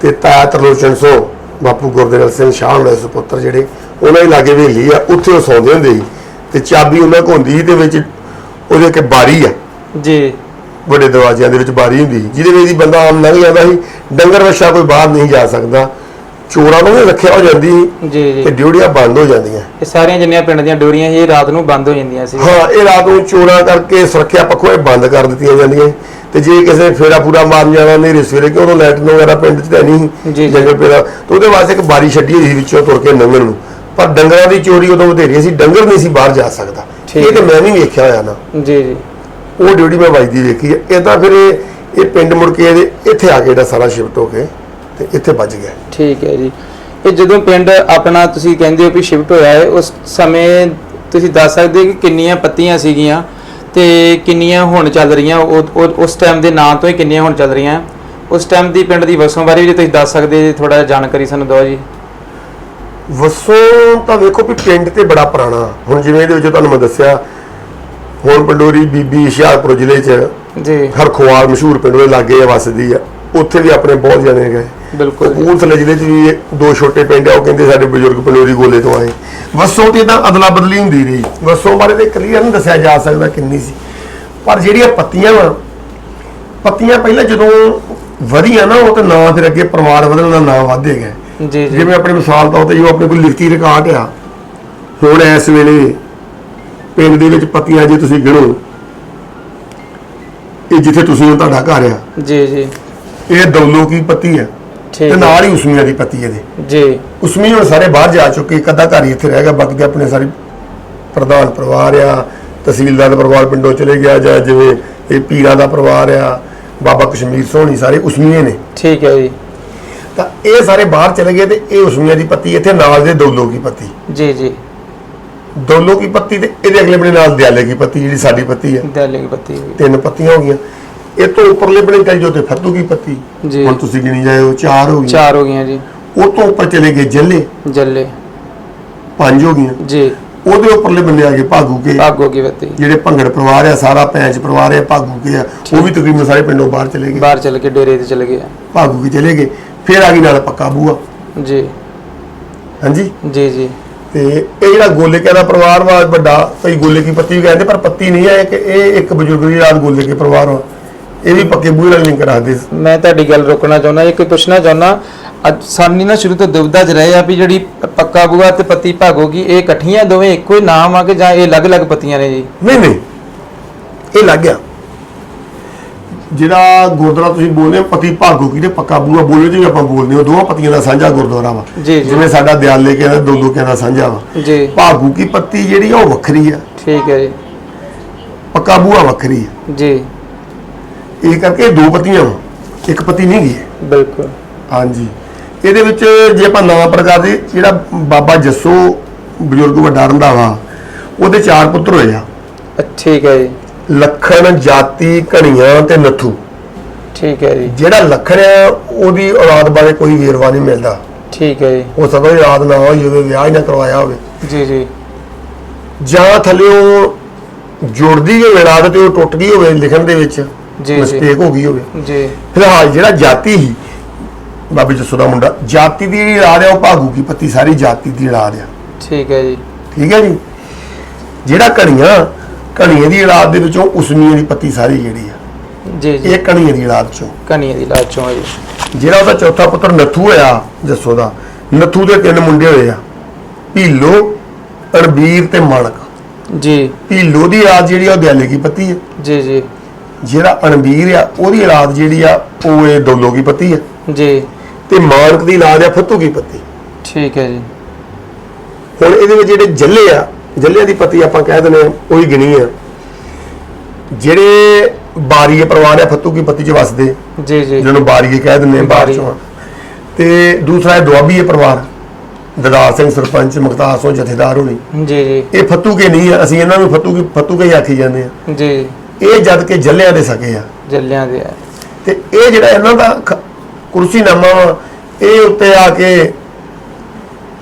ਤੇ ਤਾਇਆ ਤਰਲੋਚਨ ਸੋ ਬਾਪੂ ਗੁਰਦੇਵ ਸਿੰਘ ਸ਼ਾਹ ਹੋਣੇ ਸੁਪੁੱਤਰ ਜਿਹੜੇ ਉਹਨਾਂ ਦੇ ਲਾਗੇ ਹਵੇਲੀ ਆ ਉੱਥੇ ਉਹ ਸੌਂਦੇ ਹੁੰਦੇ ਸੀ। ਤੇ ਚਾਬੀ ਉਹਨਾਂ ਕੋਲ ਹੁੰਦੀ ਸੀ ਤੇ ਵਿੱਚ ਉਹਦੇ ਇੱਕ ਬਾਰੀ ਆ।
ਜੀ।
ਵੱਡੇ ਦਰਵਾਜ਼ਿਆਂ ਦੇ ਵਿੱਚ ਬਾਰੀ ਹੁੰਦੀ ਸੀ ਜਿਹਦੇ ਵਿੱਚ ਦੀ ਬੰਦਾ ਆਮ ਲੰਘ ਜਾਂਦਾ ਸੀ। ਡੰਗਰ ਵੱਛਾ ਕੋਈ ਬਾਹਰ ਨਹੀਂ ਜਾ ਸਕਦਾ। ਚੋਰਾਂ ਨੂੰ ਵੀ ਰੱਖਿਆ ਹੋ ਜਾਂਦੀ ਸੀ
ਜੀ ਜੀ।
ਤੇ ਡਿਊਟੀਆਂ ਬੰਦ ਹੋ ਜਾਂਦੀਆਂ।
ਇਹ ਸਾਰੀਆਂ ਜਿੰਨੀਆਂ ਪਿੰਡ ਦੀਆਂ ਡੋਰੀਆਂ ਇਹ ਰਾਤ ਨੂੰ ਬੰਦ ਹੋ ਜਾਂਦੀਆਂ ਸੀ।
ਹਾਂ ਇਹ ਰਾਤ ਨੂੰ ਚੋਰਾਂ ਕਰਕੇ ਸੁਰੱਖਿਆ ਪੱਖੋਂ ਇਹ ਬੰਦ ਕਰ ਦਿੱਤੀਆਂ ਜਾਂਦੀਆਂ। ਤੇ ਜੇ ਕਿਸੇ ਫੇਰਾ ਪੂਰਾ ਮਾਰਨ ਜਾਣਾ ਨਹੀਂ ਸਵੇਰੇ ਕਿ ਉਦੋਂ ਲਾਈਟ ਵਗੈਰਾ ਪਿੰਡ 'ਚ ਤਾਂ ਨਹੀਂ
ਜੀ, ਜੀ।
ਜੰਗਲ ਪੇੜਾ ਤੇ ਉਹਦੇ ਵਾਸਤੇ ਇੱਕ ਬਾਰੀ ਛੱਡੀ ਹੋਈ ਸੀ ਵਿੱਚੋਂ ਤੁਰ ਕੇ ਲੰਘਣ ਨੂੰ। ਪਰ ਡੰਗਰਾਂ ਦੀ ਚੋਰੀ ਉਦੋਂ ਵਧੇਰੀ ਸੀ ਡੰਗਰ ਨਹੀਂ ਸੀ ਬਾਹਰ ਜਾ ਸਕਦਾ। ਇਹ ਤੇ ਮੈਂ ਵੀ ਵੇਖਿਆ ਹੋਇਆ ਨਾ।
ਜੀ ਜੀ।
ਉਹ ਡਿਊਟੀ ਮੈਂ ਵੱਜਦੀ ਵੇਖੀ ਹੈ। ਇਹ ਤਾਂ ਫਿਰ ਇਹ ਇਹ ਪਿੰਡ ਮੁੜ ਕੇ ਇਹਦੇ ਇੱਥੇ ਆ ਕੇ ਜਿਹੜਾ ਸਾਰਾ ਸ਼ਿਫਟ ਹੋ ਕੇ ਤੇ ਇੱਥੇ ਵੱਜ ਗਿਆ।
ਠੀਕ ਹੈ ਜੀ। ਇਹ ਜਦੋਂ ਪਿੰਡ ਆਪਣਾ ਤੁਸੀਂ ਕਹਿੰਦੇ ਹੋ ਕਿ ਸ਼ਿਫਟ ਹੋਇਆ ਹੈ ਉਸ ਸਮੇਂ ਤੁਸੀਂ ਦੱਸ ਸਕਦੇ ਹੋ ਕਿ ਕਿੰਨੀਆਂ ਪੱਤੀਆਂ ਸੀਗੀਆਂ ਤੇ ਕਿੰਨੀਆਂ ਹੁਣ ਚੱਲ ਰਹੀਆਂ? ਉਹ ਉਸ ਟਾਈਮ ਦੇ ਨਾਂ ਤੋਂ ਹੀ ਕਿੰਨੀਆਂ ਹੁਣ ਚੱਲ ਰਹੀਆਂ? ਉਸ ਟਾਈਮ ਦੀ ਪਿੰਡ ਦੀ ਵਸੋਂ ਬਾਰੇ ਵੀ ਜੇ ਤੁਸੀਂ ਦੱਸ ਸਕਦੇ ਜੀ ਥੋੜਾ ਜਾਣਕਾਰੀ ਸਾਨੂੰ ਦਿਓ ਜੀ।
ਵਸੋਂ ਤਾਂ ਵੇਖੋ ਵੀ ਪਿੰਡ ਤੇ ਬੜਾ ਪੁਰਾਣਾ। ਹੁਣ ਜਿਵੇਂ ਇਹਦੇ ਵਿੱਚ ਤੁਹਾਨੂੰ ਮੈਂ ਦੱਸਿਆ ਹੁਣ ਪੰਡੋਰੀ ਬੀਬੀ ਹੁਸ਼ਿਆਰਪੁਰ ਜ਼ਿਲ੍ਹੇ 'ਚ
ਜੀ।
ਹਰਖਵਾਲ ਮਸ਼ਹੂਰ ਪਿੰਡ ਦੇ ਲਾਗੇ ਆ ਵਸਦੀ ਆ। ਉੱਥੇ ਵੀ ਆਪਣੇ ਬਹੁਤ ਜਣੇ ਗਏ
ਬਿਲਕੁਲ।
ਕਪੂਰਥਲੇ ਜ਼ਿਲ੍ਹੇ 'ਚ ਵੀ ਦੋ ਛੋਟੇ ਪਿੰਡ ਆ ਉਹ ਕਹਿੰਦੇ ਸਾਡੇ ਬਜ਼ੁਰਗ ਪੰਡੋਰੀ ਗੋਲੇ ਤੋਂ ਆਏ। ਵਸੋਂ ਤੇ ਤਾਂ ਅਦਲਾ ਬਦਲੀ ਹੁੰਦੀ ਰਹੀ। ਵਸੋਂ ਬਾਰੇ ਤੇ ਕਲੀਅਰ ਨਹੀਂ ਦੱਸਿਆ ਜਾ ਸਕਦਾ ਕਿੰਨੀ ਸੀ। ਪਰ ਜਿਹੜੀਆਂ ਪੱਤੀਆਂ ਵਾ ਪੱਤੀਆਂ ਪਹਿਲਾਂ ਜਦੋਂ ਵਧੀਆਂ ਨਾ ਉਹ ਤੇ ਨਾਂ ਫਿਰ ਅੱਗੇ ਪਰਿਵਾਰ ਵਧਣ ਦਾ ਨਾਂ ਵਧੇ ਗਏ
ਜੀ ਜੀ।
ਜਿਵੇਂ ਆਪਣੀ ਮਿਸਾਲ ਤੌਰ ਤੇ ਜੋ ਆਪਣੇ ਕੋਲ ਲਿਖਤੀ ਰਿਕਾਰਡ ਆ ਹੁਣ ਇਸ ਵੇਲੇ ਪਿੰਡ ਦੇ ਵਿੱਚ ਪੱਤੀਆਂ ਜੇ ਤੁਸੀਂ ਗਿਣੋ ਇਹ ਜਿੱਥੇ ਤੁਸੀਂ ਹੋ ਤੁਹਾਡਾ ਘਰ ਆ
ਜੀ ਜੀ।
ਇਹ ਦੌਲੋ ਕੀ ਪੱਤੀ ਆ? ਤੇ। ਨਾਲ ਹੀ ਉਸਮੀਆਂ ਦੀ ਪੱਤੀ ਇਹਦੇ।
ਜੀ।
ਉਸਮੀ ਹੁਣ ਸਾਰੇ ਬਾਹਰ ਜਾ ਚੁੱਕੇ ਇੱਕ ਅੱਧਾ ਘਰ ਹੀ ਇੱਥੇ ਰਹਿ ਗਿਆ ਬਾਕੀ ਦੇ ਆਪਣੇ ਸਾਰੇ ਪ੍ਰਧਾਨ ਪਰਿਵਾਰ ਆ ਤਹਿਸੀਲਦਾਰ ਦਾ ਪਰਿਵਾਰ ਪਿੰਡੋਂ ਚਲੇ ਗਿਆ ਜਾਂ ਜਿਵੇਂ ਇਹ ਪੀਰਾਂ ਦਾ ਪਰਿਵਾਰ ਆ ਬਾਬਾ ਕਸ਼ਮੀਰ ਸੋਹਣੀ ਸਾਰੇ ਉਸਮੀਏ ਨੇ।
ਠੀਕ ਹੈ ਜੀ।
ਇਹ ਸਾਰੇ ਬਾਹਰ ਚਲੇ ਗਏ ਤੇ ਇਹ ਉਸਮੀਆਂ ਦੀ ਪੱਤੀ ਇੱਥੇ ਨਾਲ ਦੇ ਦੌਲੋ ਕੀ ਪੱਤੀ।
ਜੀ ਜੀ।
ਦੋਲੋ ਕੀ ਪੱਤੀ ਤੇ ਇਹਦੇ ਅਗਲੇ ਬਣੇ ਨਾਲ ਦਿਆਲੇ ਕੀ ਪੱਤੀ ਜਿਹੜੀ ਸਾਡੀ ਪੱਤੀ ਹੈ
ਦਿਆਲੇ ਦੀ ਪੱਤੀ ਹੋਈ।
ਤਿੰਨ ਪੱਤੀਆਂ ਹੋ ਗਈਆਂ। ਇਹ ਤੋਂ ਉੱਪਰਲੇ ਬਣੇ ਚੱਲ ਜਾਓ ਤੇ ਫੱਤੂ ਕੀ ਪੱਤੀ।
ਜੀ।
ਹੁਣ ਤੁਸੀਂ ਗਿਣੀ ਜਾਇਓ ਚਾਰ ਹੋ ਗਈਆਂ।
ਚਾਰ ਹੋ ਗਈਆਂ ਜੀ।
ਉਹ ਤੋਂ ਉੱਪਰ ਚਲੇ ਗਏ ਜੱਲੇ।
ਜੱਲੇ।
ਪੰਜ ਹੋ ਗਈਆਂ।
ਜੀ।
ਉਹਦੇ ਉੱਪਰਲੇ ਬੰਨੇ ਆ ਗਏ ਭਾਗੂ ਕੇ।
ਭਾਗੋ ਕੀ ਪੱਤੀ।
ਜਿਹੜੇ ਭੰਗੜ ਪਰਿਵਾਰ ਆ ਸਾਰਾ ਪੈਂਚ ਪਰਿਵਾਰ ਆ ਭਾਗੂ ਕੇ ਆ। ਉਹ ਵੀ ਤਕਰੀਬਨ ਸਾਰੇ ਪਿੰਡੋਂ ਬਾਹਰ ਚਲੇ ਗਏ।
ਬਾਹਰ ਚਲ ਕੇ ਡੇਰੇ ਤੇ ਚਲੇ ਗਏ।
ਭਾਗੂ ਕੇ ਚਲੇ ਗਏ। ਫਿਰ ਆ ਗਈ ਨਾਲ ਪੱਕਾ ਬੂਆ।
ਜੀ।
ਹਾਂਜੀ?
ਜੀ ਜੀ।
ਤੇ ਇਹ ਜਿਹੜਾ ਗੋਲੇਕਿਆਂ ਦਾ ਪਰਿਵਾਰ ਵਾ ਵੱਡਾ ਕਈ ਗੋਲੇ ਕੀ ਪੱਤੀ ਵੀ ਕਹਿੰਦੇ ਪਰ ਪੱਤੀ ਨਹੀਂ ਹੈ ਕਿ ਇਹ ਇੱਕ ਬਜ਼ੁਰਗ ਦੀ ਰਾਤ ਗੋਲੇ ਕੇ ਪਰਿਵਾਰ ਵਾ ਇਹ ਵੀ ਪੱਕੇ ਬੂਹੇ ਨਾਲ ਲਿੰਕ ਰੱਖਦੇ
ਮੈਂ ਤੁਹਾਡੀ ਗੱਲ ਰੋਕਣਾ ਚਾਹੁੰਦਾ ਇਹ ਕੋਈ ਪੁੱਛਣਾ ਚਾਹੁੰਦਾ ਅੱਜ ਸਾਨੀ ਨਾ ਸ਼ੁਰੂ ਤੋਂ ਦੁਬਿਧਾ ਚ ਰਹੇ ਆ ਵੀ ਜਿਹੜੀ ਪੱਕਾ ਬੂਆ ਤੇ ਪੱਤੀ ਭਾਗੋਗੀ ਇਹ ਇਕੱਠੀਆਂ ਦੋਵੇਂ ਇੱਕੋ ਹੀ ਨਾਮ ਆ ਕਿ ਜਾਂ ਇਹ ਅਲੱਗ-ਅਲੱਗ ਪੱਤੀਆਂ ਨੇ ਜੀ?
ਨਹੀਂ ਨਹੀਂ। ਇਹ ਲੱਗ ਗਿਆ। ਜਿਹੜਾ ਗੁਰਦੁਆਰਾ ਤੁਸੀਂ ਬੋਲਦੇ ਹੋ ਪਤੀ ਭਾਗੋ ਕੀ ਤੇ ਪੱਕਾ ਬੂਆ ਬੋਲੇ ਜੀ ਆਪਾਂ ਬੋਲਦੇ ਹਾਂ ਦੋਵਾਂ ਪੱਤੀਆਂ ਦਾ ਸਾਂਝਾ ਗੁਰਦੁਆਰਾ ਵਾ।
ਜੀ, ਜੀ।
ਜਿਵੇਂ ਸਾਡਾ ਦਿਆਲੇ ਕੇ ਦਾ ਦੋ ਦਾ ਸਾਂਝਾ ਵਾ।
ਜੀ।
ਭਾਗੂ ਕੀ ਪੱਤੀ ਜਿਹੜੀ ਆ ਉਹ ਵੱਖਰੀ ਆ।
ਠੀਕ ਹੈ ਜੀ।
ਪੱਕਾ ਬੂਆ ਵੱਖਰੀ ਆ।
ਜੀ।
ਇਹ ਕਰਕੇ ਇਹ ਦੋ ਪੱਤੀਆਂ ਵਾ ਇੱਕ ਪੱਤੀ ਨਹੀਂ ਗਈ ਹੈ
ਬਿਲਕੁਲ।
ਹਾਂਜੀ। ਇਹਦੇ ਵਿੱਚ ਜੇ ਆਪਾਂ ਨਵਾਂ ਪ੍ਰਕਾਰ ਦੇ ਜਿਹੜਾ ਬਾਬਾ ਜੱਸੋ ਬਜ਼ੁਰਗ ਵੱਡਾ ਰੰਧਾਵਾ ਉਹਦੇ ਚਾਰ ਪੁੱਤਰ ਹੋਏ ਆ।
ਅ, ਠੀਕ ਹੈ ਜੀ।
ਲੱਖਣ ਜਾਤੀ ਕਣੀਆਂ ਤੇ ਨੱਥੂ।
ਠੀਕ ਹੈ ਜੀ।
ਜਿਹੜਾ ਲੱਖਣ ਆ ਉਹਦੀ ਔਲਾਦ ਬਾਰੇ ਕੋਈ ਵੇਰਵਾ ਨਹੀਂ ਮਿਲਦਾ।
ਠੀਕ ਹੈ ਜੀ।
ਹੋ ਸਕਦਾ ਉਹਦੀ ਔਲਾਦ ਨਾ ਹੋਈ ਹੋਵੇ ਵਿਆਹ ਹੀ ਨਾ ਕਰਵਾਇਆ ਹੋਵੇ।
ਜੀ ਜੀ।
ਜਾਂ ਥੱਲੇ ਉਹ ਜੁੜਦੀ ਹੋਵੇ ਔਲਾਦ ਤੇ ਉਹ ਟੁੱਟ ਗਈ ਹੋਵੇ ਲਿਖਣ ਦੇ ਵਿੱਚ
ਜੀ।
ਮਿਸਟੇਕ ਹੋ ਗਈ ਹੋਵੇ।
ਜੀ।
ਫਿਲਹਾਲ ਜਿਹੜਾ ਜਾਤੀ ਹੀ ਬਾਬੇ ਜੱਸੋ ਦਾ ਮੁੰਡਾ ਜਾਤੀ ਦੀ ਜਿਹੜੀ ਔਲਾਦ ਆ ਉਹ ਭਾਗੂ ਕੀ ਪੱਤੀ ਸਾਰੀ ਜਾਤੀ ਦੀ ਔਲਾਦ ਆ।
ਠੀਕ ਹੈ ਜੀ।
ਠੀਕ ਹੈ ਜੀ? ਜਿਹੜਾ ਕਣੀਆਂ ਕਣੀਆਂ ਦੀ ਔਲਾਦ ਦੇ ਵਿੱਚੋਂ ਉਸਮੀਆਂ ਦੀ ਪੱਤੀ ਸਾਰੀ ਜਿਹੜੀ ਆ।
ਜੀ ਜੀ।
ਇਹ ਕਣੀਆਂ ਦੀ ਔਲਾਦ ਚੋਂ।
ਕਨੀਆਂ ਦੀ ਲਾਚੋਂ ਹੈ ਜੀ।
ਜਿਹੜਾ ਉਹਦਾ ਚੌਥਾ ਪੁੱਤਰ ਨੱਥੂ ਹੋਇਆ ਜੱਸੋ ਦਾ ਨੱਥੂ ਦੇ ਤਿੰਨ ਮੁੰਡੇ ਹੋਏ ਆ। ਭੀਲੋ ਅਣਬੀਰ ਤੇ ਮਾਣਕ
ਜੀ।
ਭੀਲੋ ਦੀ ਔਲਾਦ ਜਿਹੜੀ ਆ ਉਹ ਦਿਆਲੇ ਕੀ ਪੱਤੀ ਹੈ
ਜੀ ਜੀ।
ਜਿਹੜਾ ਅਣਬੀਰ ਆ ਉਹਦੀ ਔਲਾਦ ਜਿਹੜੀ ਆ ਉਹ ਇਹ ਦੌਲੋ ਕੀ ਪੱਤੀ ਹੈ
ਜੀ।
ਤੇ ਮਾਣਕ ਦੀ ਔਲਾਦ ਆ ਫੱਤੂ ਕੀ ਪੱਤੀ।
ਠੀਕ ਹੈ ਜੀ।
ਹੁਣ ਇਹਦੇ ਵਿੱਚ ਜਿਹੜੇ ਜੱਲੇ ਆ ਜੱਲਿਆਂ ਦੀ ਪੱਤੀ ਆਪਾਂ ਕਹਿ ਦਿੰਦੇ ਆ ਉਹੀ ਗਿਣੀ ਆ। ਜਿਹੜੇ ਬਾਰੀਏ ਪਰਿਵਾਰ ਆ ਫੱਤੂ ਕੀ ਪੱਤੀ ਚ ਵਸਦੇ?
ਜੀ ਜੀ।
ਜਿਹਨੂੰ ਬਾਰੀਏ ਕਹਿ ਦਿੰਦੇ ਆ ਬਾਹਰ। ਚੋਂ ਤੇ ਦੂਸਰਾ ਹੈ ਦੁਆਬੀਏ ਪਰਿਵਾਰ ਦਦਾਰ ਸਿੰਘ ਸਰਪੰਚ ਮੁਖਤਾਰ ਸਿੰਘ ਜਥੇਦਾਰ ਹੋਣੀ।
ਜੀ ਜੀ।
ਇਹ ਫੱਤੂ ਕੇ ਨਹੀਂ ਆ ਅਸੀਂ ਇਹਨਾਂ ਨੂੰ ਫੱਤੂ ਕੀ ਫੱਤੂ ਕੇ ਹੀ ਆਖੀ ਜਾਂਦੇ ਆ।
ਜੀ।
ਇਹ ਜਦ ਕਿ ਜੱਲਿਆਂ ਦੇ ਸਕੇ ਆ।
ਜੱਲਿਆਂ ਦੇ ਆ।
ਤੇ ਇਹ ਜਿਹੜਾ ਇਹਨਾਂ ਦਾ ਕੁਰਸੀਨਾਮਾ ਵਾ ਇਹ ਉੱਤੇ ਆ ਕੇ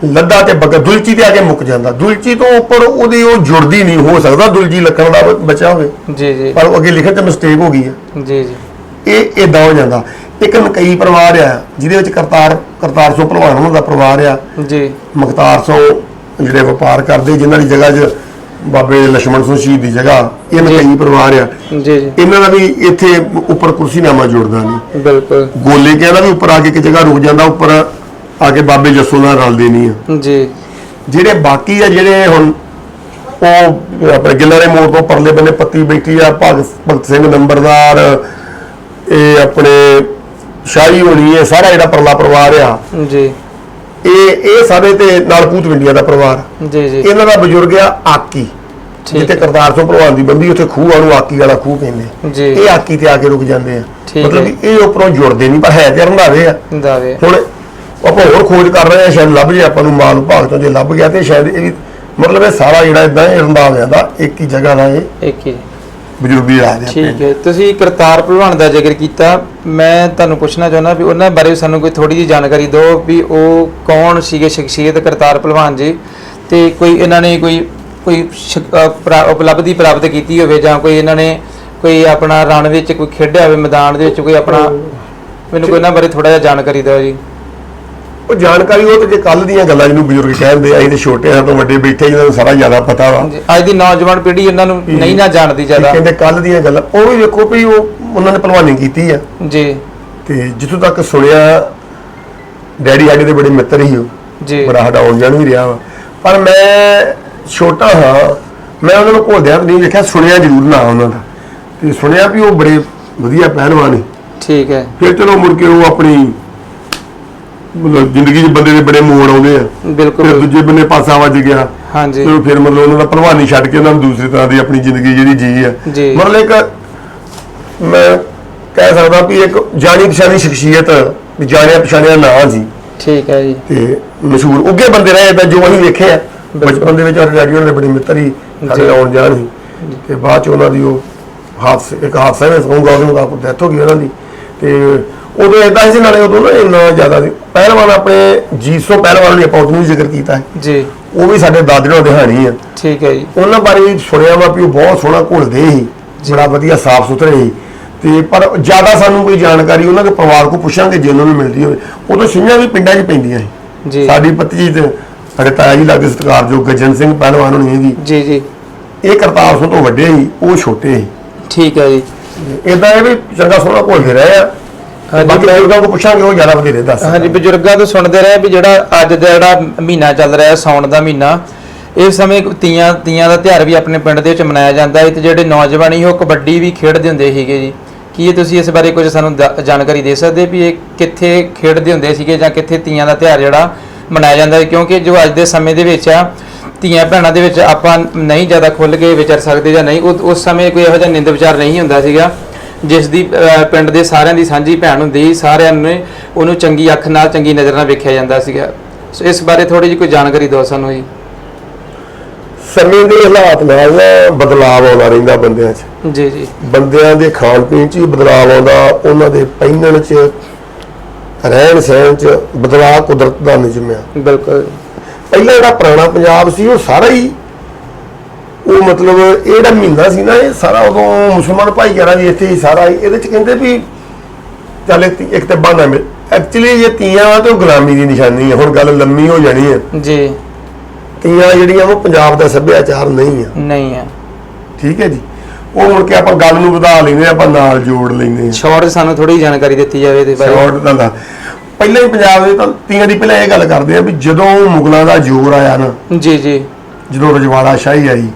ਲੱਦਾ ਤੇ ਬਗਰ ਦੁਲਚੀ ਤੇ ਆ ਕੇ ਮੁੱਕ ਜਾਂਦਾ। ਦੁਲਚੀ ਤੋਂ ਉੱਪਰ ਉਹਦੀ ਉਹ ਜੁੜਦੀ ਨਹੀਂ ਹੋ ਸਕਦਾ ਦੁਲਚੀ ਲੱਖਣ ਦਾ ਬਚਾ ਹੋਵੇ।
ਜੀ ਜੀ।
ਪਰ ਉਹ ਅੱਗੇ ਲਿਖਣ ਤੇ ਮਿਸਟੇਕ ਹੋ ਗਈ ਹੈ।
ਜੀ ਜੀ।
ਇਹ ਇਦਾਂ ਹੋ ਜਾਂਦਾ। ਇੱਕ ਕਈ ਪਰਿਵਾਰ ਆ ਜਿਹਦੇ ਵਿੱਚ ਕਰਤਾਰ ਕਰਤਾਰ ਸੋ ਭਲਵਾਨ ਉਹਨਾਂ ਦਾ ਪਰਿਵਾਰ ਆ।
ਜੀ।
ਮੁਖਤਾਰ ਸੋ ਜਿਹੜੇ ਵਪਾਰ ਕਰਦੇ ਜਿਨ੍ਹਾਂ ਦੀ ਜਗ੍ਹਾ 'ਚ ਬਾਬੇ ਲక్ష్మణ ਸਿੰਘ ਸ਼ਹੀਦ ਦੀ ਜਗ੍ਹਾ ਇਹ ਕਈ ਪਰਿਵਾਰ ਆ।
ਜੀ
ਇਹਨਾਂ ਦਾ ਵੀ ਇੱਥੇ ਉੱਪਰ ਕੁਰਸੀਨਾਮਾ ਜੁੜਦਾ ਨਹੀਂ।
ਬਿਲਕੁਲ।
ਗੋਲੇ ਕਹਿੰਦਾ ਵੀ ਉੱਪਰ ਆ ਕੇ ਇੱਕ ਜਗ੍ਹਾ ਰੁਕ ਜਾਂਦਾ ਉੱਪਰ ਆ ਕੇ ਬਾਬੇ ਜੱਸੋ ਨਾਲ ਰਲਦੇ ਨਹੀਂ ਆ।
ਜੀ।
ਜਿਹੜੇ ਬਾਕੀ ਆ ਜਿਹੜੇ ਹੁਣ ਉਹ ਆਪਣੇ ਗਿੱਲਾਰੇ ਮੋੜ ਤੋਂ ਪਰਲੇ ਬੰਨੇ ਪੱਤੀ ਬੈਠੀ ਆ ਭਗਤ ਭਗਤ ਸਿੰਘ ਨੰਬਰਦਾਰ ਇਹ ਆਪਣੇ ਸ਼ਾਹੀ ਹੋਣੀ ਇਹ ਸਾਰਾ ਜਿਹੜਾ ਪਰਲਾ ਪਰਿਵਾਰ ਆ।
ਜੀ।
ਇਹ ਇਹ ਸਾਰੇ ਤੇ ਨਾਲ ਪੂਤ ਵਿੰਡੀਆਂ ਦਾ ਪਰਿਵਾਰ
ਜੀ ਜੀ।
ਇਹਨਾਂ ਦਾ ਬਜ਼ੁਰਗ ਆ ਆਕੀ ਜਿੱਥੇ
ਹੈ।
ਕਰਤਾਰ ਸਿੰਘ ਭਲਵਾਨ ਦੀ ਬੰਦੀ ਉੱਥੇ ਖੂਹ ਆ ਨੂੰ ਆਕੀ ਵਾਲਾ ਖੂਹ ਕਹਿੰਦੇ ਇਹ ਆਕੀ ਤੇ ਆ ਕੇ ਰੁਕ ਜਾਂਦੇ ਆ। ਮਤਲਬ
ਹੈ।
ਇਹ ਉੱਪਰੋਂ ਜੁੜਦੇ ਨਹੀਂ ਪਰ ਹੈ ਤੇ ਰੰਧਾਵੇ ਆ। ਹੁਣ ਆਪਾਂ ਹੋਰ ਖੋਜ ਕਰ ਰਹੇ ਆ ਸ਼ਾਇਦ ਲੱਭ ਜੇ ਆਪਾਂ ਨੂੰ ਮਾਲ ਵਿਭਾਗ ਤੋਂ ਜੇ ਲੱਭ ਗਿਆ ਤੇ ਸ਼ਾਇਦ ਇਹ ਵੀ ਮਤਲਬ ਇਹ ਸਾਰਾ ਜਿਹੜਾ ਇਦਾਂ ਇਹ ਰੰਧਾਵਿਆਂ ਦਾ ਇੱਕ ਹੀ ਜਗ੍ਹਾ ਦਾ ਇਹ
ਇੱਕ ਹੀ।
ਬਜ਼ੁਰਗੀ ਰਾਜ ਹੈ
ਠੀਕ ਹੈ। ਤੁਸੀਂ ਕਰਤਾਰ ਭਲਵਾਨ ਦਾ ਜ਼ਿਕਰ ਕੀਤਾ। ਮੈਂ ਤੁਹਾਨੂੰ ਪੁੱਛਣਾ ਚਾਹੁੰਦਾ ਵੀ ਉਹਨਾਂ ਬਾਰੇ ਸਾਨੂੰ ਕੋਈ ਥੋੜੀ ਜਿਹੀ ਜਾਣਕਾਰੀ ਦਿਓ ਵੀ ਉਹ ਕੌਣ ਸੀਗੇ ਸ਼ਖਸੀਅਤ ਕਰਤਾਰ ਭਲਵਾਨ ਜੀ ਤੇ ਕੋਈ ਇਹਨਾਂ ਨੇ ਕੋਈ ਕੋਈ ਉਪਲਬਧੀ ਪ੍ਰਾਪਤ ਕੀਤੀ ਹੋਵੇ ਜਾਂ ਕੋਈ ਇਹਨਾਂ ਨੇ ਕੋਈ ਆਪਣਾ ਰਣ ਵਿੱਚ ਕੋਈ ਖੇਡਿਆ ਹੋਵੇ ਮੈਦਾਨ ਦੇ ਵਿੱਚ ਕੋਈ ਆਪਣਾ ਮੈਨੂੰ ਕੋਈ ਇਹਨਾਂ ਬਾਰੇ ਥੋੜਾ ਜਿਹਾ ਜਾਣਕਾਰੀ ਦਿਓ ਜੀ।
ਉਹ ਜਾਣਕਾਰੀ ਉਹ ਤੇ ਜੇ ਕੱਲ ਦੀਆਂ ਗੱਲਾਂ ਜਿਹਨੂੰ ਬਜ਼ੁਰਗ ਕਹਿੰਦੇ ਆ ਤੇ ਛੋਟੇ ਆ ਤੋਂ ਵੱਡੇ ਬੈਠੇ ਜਿਹਨਾਂ ਨੂੰ ਸਾਰਾ ਜ਼ਿਆਦਾ ਪਤਾ ਵਾ।
ਅੱਜ ਦੀ ਨੌਜਵਾਨ ਪੀੜ੍ਹੀ ਇਹਨਾਂ ਨੂੰ ਨਹੀਂ ਨਾ ਜਾਣਦੀ ਜ਼ਿਆਦਾ।
ਕਹਿੰਦੇ ਕੱਲ ਦੀਆਂ ਗੱਲਾਂ ਉਹ ਵੀ ਵੇਖੋ ਵੀ ਉਹ ਉਹਨਾਂ ਨੇ ਭਲਵਾਨੀ ਕੀਤੀ ਆ।
ਜੀ।
ਤੇ ਜਿੱਥੋਂ ਤੱਕ ਸੁਣਿਆ ਡੈਡੀ ਸਾਡੇ ਦੇ ਬੜੇ ਮਿੱਤਰ ਹੀ ਉਹ।
ਜੀ।
ਬੜਾ ਸਾਡਾ ਆਉਣ ਜਾਣ ਵੀ ਰਿਹਾ ਵਾ। ਪਰ ਮੈਂ ਛੋਟਾ ਹਾਂ ਮੈਂ ਉਹਨਾਂ ਨੂੰ ਘੋਲਦਿਆਂ ਨਹੀਂ ਵੇਖਿਆ ਸੁਣਿਆ ਜ਼ਰੂਰ ਨਾ ਉਹਨਾਂ ਦਾ। ਤੇ ਸੁਣਿਆ ਵੀ ਉਹ ਬੜੇ ਵਧੀਆ ਪਹਿਲਵਾਨ ਸੀ
ਠੀਕ ਹੈ।
ਫਿਰ ਚਲੋ ਮੁੜ ਕੇ ਉਹ ਆਪਣੀ ਮਤਲਬ ਜ਼ਿੰਦਗੀ 'ਚ ਬੰਦੇ ਦੇ ਬੜੇ ਮੋੜ ਆਉਂਦੇ ਆ। ਫਿਰ
ਬਿਲਕੁਲ
ਦੂਜੇ ਬੰਨੇ ਪਾਸਾ ਵੱਜ ਗਿਆ।
ਹਾਂਜੀ।
ਤੇ ਫਿਰ ਮਤਲਬ ਉਹਨਾਂ ਦਾ ਭਲਵਾਨੀ ਛੱਡ ਕੇ ਉਹਨਾਂ ਨੂੰ ਦੂਸਰੀ ਤਰ੍ਹਾਂ ਦੀ ਆਪਣੀ ਜ਼ਿੰਦਗੀ ਜਿਹੜੀ ਜੀ ਆ।
ਜੀ।
ਮਤਲਬ ਇੱਕ ਮੈਂ ਕਹਿ ਸਕਦਾ ਵੀ ਇੱਕ ਜਾਣੀ ਪਛਾਣੀ ਸ਼ਖਸੀਅਤ ਵੀ ਜਾਣਿਆ ਪਛਾਣਿਆ ਨਾਂ ਸੀ।
ਠੀਕ ਹੈ ਜੀ।
ਤੇ ਮਸ਼ਹੂਰ ਉੱਗੇ ਬੰਦੇ ਰਹੇ ਤਾਂ ਜੋ ਅਸੀਂ ਵੇਖੇ ਆ। ਬਚਪਨ ਦੇ ਵਿੱਚ ਸਾਡੇ ਡੈਡੀ ਉਹਨਾਂ ਦੇ ਬੜੇ ਮਿੱਤਰ ਹੀ ਸਾਡੇ। ਆਉਣ ਜਾਣ ਸੀ। ਤੇ ਬਾਅਦ ਚ ਉਹਨਾਂ ਦੀ ਉਹ ਹਾਦਸੇ ਇੱਕ ਹਾਦਸਾ ਵਿੱਚ ਕਹੂੰਗਾ ਉਹਦੇ ਮੁਤਾਬਕ ਡੈਥ ਹੋ ਗਈ ਉਹਨਾਂ ਦੀ। ਤੇ ਉਦੋਂ ਇਦਾਂ ਸੀ ਨਾਲੇ ਉਦੋਂ ਨਾ ਇੰਨਾ ਜ਼ਿਆਦਾ ਸੀ। ਪਹਿਲਵਾਨ ਆਪਣੇ ਜੀਸੋ ਪਹਿਲਵਾਨ ਨੇ ਆਪਾਂ ਉਹਨੂੰ ਵੀ ਜ਼ਿਕਰ ਕੀਤਾ ਹੈ।
ਜੀ।
ਉਹ ਵੀ ਸਾਡੇ ਦਾਦੇ ਨਾਲ ਦਿਹਾਣੀ ਆ
ਠੀਕ ਹੈ ਜੀ।
ਉਹਨਾਂ ਬਾਰੇ ਵੀ ਸੁਣਿਆ ਵਾ ਵੀ ਉਹ ਬਹੁਤ ਸੋਹਣਾ ਘੁਲਦੇ ਸੀ। ਬੜਾ ਵਧੀਆ ਸਾਫ਼ ਸੁਥਰੇ ਸੀ। ਤੇ ਪਰ ਜ਼ਿਆਦਾ ਸਾਨੂੰ ਕੋਈ ਜਾਣਕਾਰੀ ਉਹਨਾਂ ਦੇ ਪਰਿਵਾਰ ਕੋ ਪੁੱਛਾਂਗੇ ਜੇ ਉਹਨਾਂ ਨੂੰ ਮਿਲਦੀ ਹੋਵੇ। ਉਦੋਂ ਸਿੰਘਾਂ ਵੀ ਪਿੰਡਾਂ 'ਚ ਪੈਂਦੀਆਂ ਸੀ।
ਜੀ।
ਸਾਡੀ ਭਤੀਜੀ ਤੇ ਸਾਡੇ ਤਾਇਆ ਜੀ ਲੱਗਦੇ ਸਤਿਕਾਰਯੋਗ ਗੱਜਨ ਸਿੰਘ ਪਹਿਲਵਾਨ ਹੋਣੀ ਜੀ
ਜੀ ਜੀ।
ਇਹ ਕਰਤਾਰ ਸਿੰਘ ਤੋਂ ਵੱਡੇ ਸੀ ਉਹ ਛੋਟੇ ਸੀ।
ਠੀਕ ਹੈ ਜੀ।
ਇਦਾਂ ਇਹ ਵੀ ਚੰਗਾ ਸੋਹਣਾ ਘੁਲਦੇ ਰਹੇ ਆ।
ਹਾਂਜੀ,
ਬਾਕੀ ਬਜ਼ੁਰਗਾਂ ਕੋ ਪੁੱਛਾਂਗੇ ਉਹ ਜ਼ਿਆਦਾ ਵਧੇਰੇ ਦੱਸ
ਹਾਂਜੀ ਬਜ਼ੁਰਗਾਂ ਤੋਂ ਸੁਣਦੇ ਰਹੇ ਵੀ ਜਿਹੜਾ ਅੱਜ ਦਾ ਜਿਹੜਾ ਮਹੀਨਾ ਚੱਲ ਰਿਹਾ ਹੈ ਸੌਣ ਦਾ ਮਹੀਨਾ ਇਸ ਸਮੇਂ ਤੀਆਂ ਤੀਆਂ ਦਾ ਤਿਉਹਾਰ ਵੀ ਆਪਣੇ ਪਿੰਡ ਦੇ ਵਿੱਚ ਮਨਾਇਆ ਜਾਂਦਾ ਹੈ ਤੇ ਜਿਹੜੇ ਨੌਜਵਾਨ ਉਹ ਕਬੱਡੀ ਵੀ ਖੇਡਦੇ ਹੁੰਦੇ ਸੀਗੇ ਜੀ। ਕੀ ਤੁਸੀਂ ਇਸ ਬਾਰੇ ਕੁਝ ਸਾਨੂੰ ਜਾਣਕਾਰੀ ਦੇ ਸਕਦੇ ਵੀ ਇਹ ਕਿੱਥੇ ਖੇਡਦੇ ਹੁੰਦੇ ਸੀਗੇ ਜਾਂ ਕਿੱਥੇ ਤੀਆਂ ਦਾ ਤਿਉਹਾਰ ਜਿਹੜਾ ਮਨਾਇਆ ਜਾਂਦਾ ਹੈ? ਕਿਉਂਕਿ ਜੋ ਅੱਜ ਦੇ ਸਮੇਂ ਦੇ ਵਿੱਚ ਆ ਧੀਆਂ ਭੈਣਾਂ ਦੇ ਵਿੱਚ ਆਪਾਂ ਨਹੀਂ ਜ਼ਿਆਦਾ ਖੁੱਲ ਕੇ ਵਿਚਰ ਸਕਦੇ ਜਾਂ ਨਹੀਂ ਉਸ ਸਮੇਂ ਕੋਈ ਇਹੋ ਜਿਹਾ ਨਿੰਦ ਵਿਚਾਰ ਨਹੀਂ ਹੁੰਦਾ ਸੀਗਾ। ਜਿਸ ਦੀ ਪਿੰਡ ਦੇ ਸਾਰਿਆਂ ਦੀ ਸਾਂਝੀ ਭੈਣ ਹੁੰਦੀ ਸਾਰਿਆਂ ਨੇ ਉਹਨੂੰ ਚੰਗੀ ਅੱਖ ਨਾਲ ਚੰਗੀ ਨਜ਼ਰ ਨਾਲ ਵੇਖਿਆ ਜਾਂਦਾ ਸੀਗਾ। ਸੋ ਇਸ ਬਾਰੇ ਥੋੜੀ ਜਿਹੀ ਕੋਈ ਜਾਣਕਾਰੀ ਦਿਓ ਸਾਨੂੰ ਜੀ।
ਸਮੇਂ ਦੇ ਹਾਲਾਤ ਨਾਲ ਬਦਲਾਅ ਆਉਂਦਾ ਰਹਿੰਦਾ ਬੰਦਿਆਂ 'ਚ।
ਜੀ ਜੀ।
ਬੰਦਿਆਂ ਦੇ ਖਾਣ ਪੀਣ 'ਚ ਵੀ ਬਦਲਾਅ ਆਉਂਦਾ ਉਹਨਾਂ ਦੇ ਪਹਿਨਣ 'ਚ ਰਹਿਣ ਸਹਿਣ 'ਚ ਬਦਲਾਅ ਕੁਦਰਤ ਦਾ ਨਿਯਮ ਆ।
ਬਿਲਕੁਲ।
ਪਹਿਲਾਂ ਜਿਹੜਾ ਪੁਰਾਣਾ ਪੰਜਾਬ ਸੀ ਉਹ ਸਾਰਾ ਹੀ ਉਹ ਮਤਲਬ ਇਹ ਜਿਹੜਾ ਮਹੀਨਾ ਸੀ ਨਾ ਇਹ ਸਾਰਾ ਉਦੋਂ ਮੁਸਲਮਾਨ ਭਾਈਚਾਰਾ ਵੀ ਇੱਥੇ ਹੀ ਸਾਰਾ ਹੀ ਇਹਦੇ 'ਚ ਕਹਿੰਦੇ ਵੀ ਚੱਲ ਇੱਕ ਤੀ- ਇੱਕ ਤੇ ਬਹਾਨਾ ਮਿਲ ਐਕਚੁਅਲੀ ਇਹ ਤੀਆਂ ਵਾ ਤੇ ਉਹ ਗੁਲਾਮੀ ਦੀ ਨਿਸ਼ਾਨੀ ਹੈ ਹੁਣ ਗੱਲ ਲੰਮੀ ਹੋ ਜਾਣੀ ਹੈ
ਜੀ।
ਤੀਆਂ ਜਿਹੜੀਆਂ ਉਹ ਪੰਜਾਬ ਦਾ ਸੱਭਿਆਚਾਰ ਨਹੀਂ ਆ
ਨਹੀਂ ਹੈ
ਠੀਕ ਹੈ ਜੀ। ਉਹ ਮੁੜ ਕੇ ਆਪਾਂ ਗੱਲ ਨੂੰ ਵਧਾ ਲੈਂਦੇ ਆਪਾਂ ਨਾਲ ਜੋੜ ਲੈਂਦੇ
ਸ਼ਾਰਟ ਸਾਨੂੰ ਥੋੜੀ ਜਾਣਕਾਰੀ ਦਿੱਤੀ ਜਾਵੇ ਇਹਦੇ ਬਾਰੇ।
ਸ਼ਾਰਟ ਦਾ ਦਾ ਪਹਿਲਾਂ ਹੀ ਪੰਜਾਬ ਦੇ ਤਾਂ ਤੀਆਂ ਦੀ ਪਹਿਲਾਂ ਇਹ ਗੱਲ ਕਰਦੇ ਆ ਵੀ ਜਦੋਂ ਮੁਗਲਾਂ ਦਾ ਜ਼ੋਰ ਆਇਆ ਨਾ
ਜੀ ਜੀ।
ਜਦੋਂ ਰਜਵਾੜਾ ਸ਼ਾਹੀ ਆਈ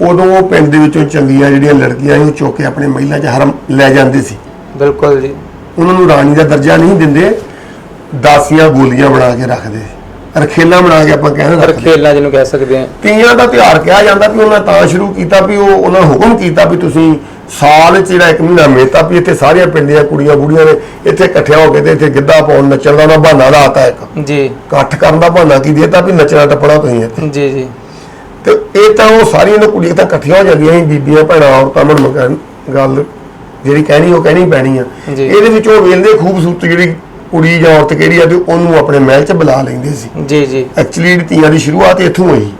ਉਦੋਂ ਉਹ ਪਿੰਡ ਦੇ ਵਿੱਚੋਂ ਚੰਗੀਆਂ ਜਿਹੜੀਆਂ ਲੜਕੀਆਂ ਸੀ ਉਹ ਚੁੱਕ ਕੇ ਆਪਣੇ ਮਹਿਲਾਂ 'ਚ ਹਰਮ ਲੈ ਜਾਂਦੇ ਸੀ।
ਬਿਲਕੁਲ ਜੀ।
ਉਹਨਾਂ ਨੂੰ ਰਾਣੀ ਦਾ ਦਰਜਾ ਨਹੀਂ ਦਿੰਦੇ ਦਾਸੀਆਂ ਗੋਲੀਆਂ ਬਣਾ ਕੇ ਰੱਖਦੇ ਰਖੇਲਾ ਬਣਾ ਕੇ ਆਪਾਂ ਕਹਿੰਦੇ
ਪਰ
ਰੱਖਦੇ
ਖੇਲਾਂ ਜਿਹਨੂੰ ਕਹਿ ਸਕਦੇ ਹਾਂ।
ਤੀਆਂ ਦਾ ਤਿਉਹਾਰ ਕਿਹਾ ਜਾਂਦਾ ਵੀ ਉਹਨਾਂ ਤਾਂ ਸ਼ੁਰੂ ਕੀਤਾ ਵੀ ਉਹ ਉਹਨਾਂ ਹੁਕਮ ਕੀਤਾ ਵੀ ਤੁਸੀਂ ਸਾਲ 'ਚ ਜਿਹੜਾ ਇੱਕ ਮਹੀਨਾ ਮੇਤਾ ਵੀ ਇੱਥੇ ਸਾਰੀਆਂ ਪਿੰਡ ਦੀਆਂ ਕੁੜੀਆਂ ਬੁੜੀਆਂ ਨੇ ਇੱਥੇ ਇਕੱਠਿਆਂ ਹੋ ਕੇ ਤੇ ਇੱਥੇ ਗਿੱਧਾ ਪਾਉਣ ਨੱਚਣ ਦਾ ਉਹਨਾਂ ਬਹਾਨਾ ਲਾਤਾ ਇੱਕ।
ਜੀ।
ਇਕੱਠ ਕਰਨ ਦਾ ਬਹਾਨਾ ਕੀ ਦੇਤਾ ਵੀ ਨੱਚਣਾ ਟੱਪਣਾ ਤੁਸੀਂ ਇੱਥੇ।
ਜੀ ਜੀ।
ਤੇ ਇਹ ਤਾਂ ਉਹ ਸਾਰੀਆਂ ਨੇ ਕੁੜੀਆਂ ਤਾਂ ਇਕੱਠੀਆਂ ਹੋ ਜਾਂਦੀਆਂ ਸੀ ਬੀਬੀਆਂ ਭੈਣਾਂ ਔਰਤਾਂ ਮਨ ਮਗਨ ਗੱਲ ਜਿਹੜੀ ਕਹਿਣੀ ਉਹ ਕਹਿਣੀ ਪੈਣੀ ਆ।
ਜੀ।
ਇਹਦੇ ਵਿੱਚ ਉਹ ਵੇਲਦੇ ਖੂਬਸੂਰਤ ਜਿਹੜੀ ਕੁੜੀ ਜਾਂ ਔਰਤ ਕਿਹੜੀ ਆ ਤੇ ਉਹਨੂੰ ਆਪਣੇ ਮਹਿਲ 'ਚ ਬੁਲਾ ਲੈਂਦੇ ਸੀ।
ਜੀ ਜੀ।
ਐਕਚੁਅਲੀ ਤੀਆਂ ਦੀ ਸ਼ੁਰੂਆਤ ਇੱਥੋਂ ਹੋਈ।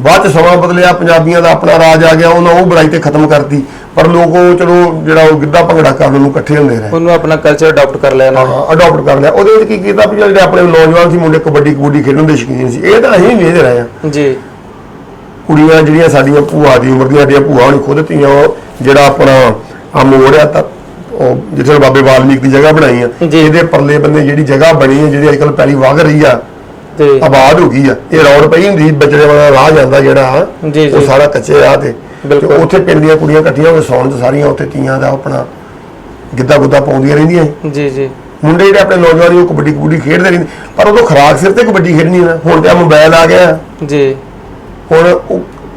ਬਾਅਦ ਚ ਸਮਾਂ ਬਦਲਿਆ ਪੰਜਾਬੀਆਂ ਦਾ ਆਪਣਾ ਰਾਜ ਆ ਗਿਆ ਉਹਨਾਂ ਉਹ ਬੁਰਾਈ ਤੇ ਖਤਮ ਕਰਤੀ। ਪਰ ਲੋਕ ਉਹ ਚਲੋ ਜਿਹੜਾ ਉਹ ਗਿੱਧਾ ਭੰਗੜਾ ਕਰਨ ਨੂੰ ਇਕੱਠੇ ਹੁੰਦੇ ਰਹੇ।
ਉਹਨੂੰ ਆਪਣਾ ਕਲਚਰ ਅਡਾਪਟ ਕਰ ਲਿਆ ਨਾ।
ਹਾਂ ਅਡਾਪਟ ਕਰ ਲਿਆ। ਉਹਦੇ ਵਿੱਚ ਕੀ ਕੀਤਾ ਵੀ ਜਿਹੜੇ ਆਪਣੇ ਨੌਜਵਾਨ ਸੀ ਮੁੰਡੇ ਕਬੱਡੀ ਕਬੱਡੀ ਖੇਡਣ ਦੇ ਸ਼ੌਕੀਨ ਸੀ। ਇਹ ਤਾਂ ਅਸੀਂ ਵੇਖ ਰਹੇ ਹਾਂ।
ਜੀ।
ਕੁੜੀਆਂ ਜਿਹੜੀਆਂ ਸਾਡੀਆਂ ਭੂਆ ਦੀ ਉਮਰ ਦੀਆਂ ਸਾਡੀਆਂ ਭੂਆ ਹੋਣੀ ਖੁਦ ਉਹ ਜਿਹੜਾ ਆਪਣਾ ਆ ਮੋੜ ਆ ਤਾਂ ਉਹ ਜਿੱਥੇ ਬਾਬੇ ਵਾਲਮੀਕ ਦੀ ਜਗ੍ਹਾ ਬਣਾਈ ਆ
ਜੀ।
ਇਹਦੇ ਪਰਲੇ ਬੰਨੇ ਜਿਹੜੀ ਜਗ੍ਹਾ ਬਣੀ ਹੈ ਜਿਹੜੀ ਅੱਜਕੱਲ ਪਹਿਲੀ ਵਗ ਰਹੀ ਆ
ਤੇ
ਆਬਾਦ ਹੋ ਗਈ ਆ ਇਹ ਰੌਡ ਪਈ ਹੁੰਦੀ ਬਚੜੇ ਵਾਲਾ ਰਾਹ ਜਾਂਦਾ ਜਿਹੜਾ
ਜੀ,
ਉਹ। ਸਾਰਾ ਕੱਚੇ ਰਾਹ ਤੇ ਤੇ
ਬਿਲਕੁਲ।
ਉੱਥੇ ਪਿੰਡ ਦੀਆਂ ਕੁੜੀਆਂ ਇਕੱਠੀਆਂ ਹੋ ਕੇ ਸੌਣ ਚ ਸਾਰੀਆਂ ਉੱਥੇ ਤੀਆਂ ਦਾ ਆਪਣਾ ਗਿੱਧਾ ਗੁੱਦਾ ਪਾਉਂਦੀਆਂ ਰਹਿੰਦੀਆਂ ਸੀ।
ਜੀ ਜੀ
ਮੁੰਡੇ ਜਿਹੜੇ ਆਪਣੇ ਨੌਜਵਾਨ ਉਹ ਕਬੱਡੀ ਕਬੱਡੀ ਖੇਡਦੇ ਰਹਿੰਦੇ ਪਰ ਉਦੋਂ ਖਰਾਕ ਸਿਰ ਤੇ ਕਬੱਡੀ ਖੇਡਣੀ ਨਾ ਹੁਣ ਤੇ ਮੋਬਾਈਲ ਆ ਗਿਆ
ਜੀ
ਹੁਣ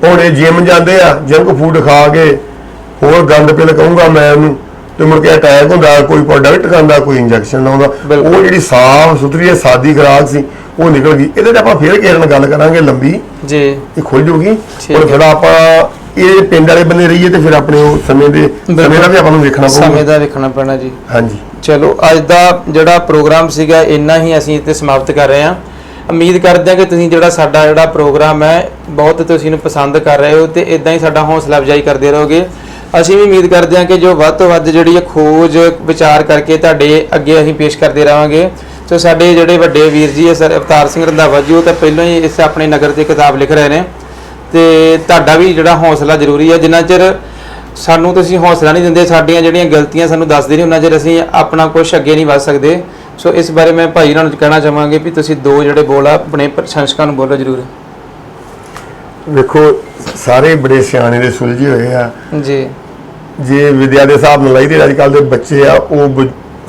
ਹੁਣ ਇਹ ਜਿਮ ਜਾਂਦੇ ਆ ਜੰਕ ਫੂਡ ਖਾ ਕੇ ਹੋਰ ਗੰਦ ਪਿਲ ਕਹੂੰਗਾ ਮੈਂ ਉਹਨੂੰ ਤੇ ਮੁੜ ਕੇ ਅਟੈਕ ਹੁੰਦਾ ਕੋਈ ਪ੍ਰੋਡਕਟ ਖਾਂਦਾ ਕੋਈ ਇੰਜੈਕਸ਼ਨ ਲਾਉਂਦਾ। ਉਹ ਜਿਹੜੀ ਸਾਫ਼ ਸੁਥਰੀ ਸਾਦੀ ਖੁਰਾਕ ਸੀ ਉਹ ਨਿਕਲ ਗਈ। ਇਹਦੇ ਤੇ ਆਪਾਂ ਫੇਰ ਕਿਸੇ ਨਾਲ ਗੱਲ ਕਰਾਂਗੇ ਲੰਬੀ।
ਜੀ।
ਇਹ ਖੁੱਲ ਜੂਗੀ।
ਹੈ।
ਫਿਰ ਆਪਾਂ ਇਹ ਪਿੰਡ ਵਾਲੇ ਬੰਨੇ ਰਹੀਏ ਤੇ ਫਿਰ ਆਪਣੇ ਉਹ ਸਮੇਂ ਦੇ ਸਮੇਂ ਦਾ ਵੀ ਆਪਾਂ ਨੂੰ ਵੇਖਣਾ
ਸਮੇਂ
ਪਊਗਾ
ਦਾ ਦੇਖਣਾ ਪੈਣਾ ਜੀ।
ਹਾਂਜੀ।
ਚਲੋ ਅੱਜ ਦਾ ਜਿਹੜਾ ਪ੍ਰੋਗਰਾਮ ਸੀਗਾ ਇੰਨਾ ਹੀ ਅਸੀਂ ਇੱਥੇ ਸਮਾਪਤ ਕਰ ਰਹੇ ਹਾਂ। ਉਮੀਦ ਕਰਦੇ ਹਾਂ ਕਿ ਤੁਸੀਂ ਜਿਹੜਾ ਸਾਡਾ ਜਿਹੜਾ ਪ੍ਰੋਗਰਾਮ ਹੈ, ਬਹੁਤ ਤੁਸੀਂ ਨੂੰ ਪਸੰਦ ਕਰ ਰਹੇ ਹੋ ਤੇ ਇਦਾਂ ਹੀ ਸਾਡਾ ਹੌਸਲਾ ਅਫਜ਼ਾਈ ਕਰਦੇ ਰਹੋਗੇ। ਅਸੀਂ ਵੀ ਉਮੀਦ ਕਰਦੇ ਹਾਂ ਕਿ ਜੋ ਵੱਧ ਤੋਂ ਵੱਧ ਜਿਹੜੀ ਇਹ ਖੋਜ ਵਿਚਾਰ ਕਰਕੇ ਤੁਹਾਡੇ ਅੱਗੇ ਅਸੀਂ ਪੇਸ਼ ਕਰਦੇ ਰਹਾਂਗੇ। ਸੋ ਸਾਡੇ ਜਿਹੜੇ ਵੱਡੇ ਵੀਰ ਜੀ ਹੈ, ਸਰ ਅਵਤਾਰ ਸਿੰਘ ਰੰਧਾਵਾ ਜੀ, ਉਹ ਤਾਂ ਪਹਿਲਾਂ ਹੀ ਇਸ ਆਪਣੇ ਨਗਰ ਤੇ ਕਿਤਾਬ ਲਿਖ ਰਹੇ ਨੇ। ਤੇ ਤੁਹਾਡਾ ਵੀ ਜਿਹੜਾ ਹੌਸਲਾ ਜ਼ਰੂਰੀ ਹੈ, ਜਿੰਨਾ ਚਿਰ ਸਾਨੂੰ ਤੁਸੀਂ ਹੌਸਲਾ ਨਹੀਂ ਦਿੰਦੇ, ਸਾਡੀਆਂ ਜਿਹੜੀਆਂ ਗਲਤੀਆਂ ਸਾਨੂੰ ਦੱਸਦੇ ਨਹੀਂ, ਉਹਨਾਂ ਚਿਰ ਅਸੀਂ ਆਪਣਾ ਕੁਝ ਅੱਗੇ ਨਹੀਂ ਵਧ ਸਕਦੇ। ਸੋ ਇਸ ਬਾਰੇ ਮੈਂ ਭਾਈ ਨਾਲ ਕਹਿਣਾ ਚਾਹਾਂਗੇ ਵੀ ਤੁਸੀਂ ਦੋ ਜਿਹੜੇ ਬੋਲ ਆ ਆਪਣੇ ਪ੍ਰਸ਼ੰਸਕਾਂ ਨੂੰ ਬੋਲੋ ਜ਼ਰੂਰ।
ਵੇਖੋ ਸਾਰੇ ਬੜੇ ਸਿਆਣੇ ਦੇ ਸੁਲਝੇ ਹੋਏ ਆ।
ਜੀ।
ਜੇ ਵਿਦਿਆ ਦੇ ਹਿਸਾਬ ਨਾਲ ਲਈ ਤੇ ਅੱਜ ਕੱਲ ਦੇ ਬੱਚੇ ਆ ਉਹ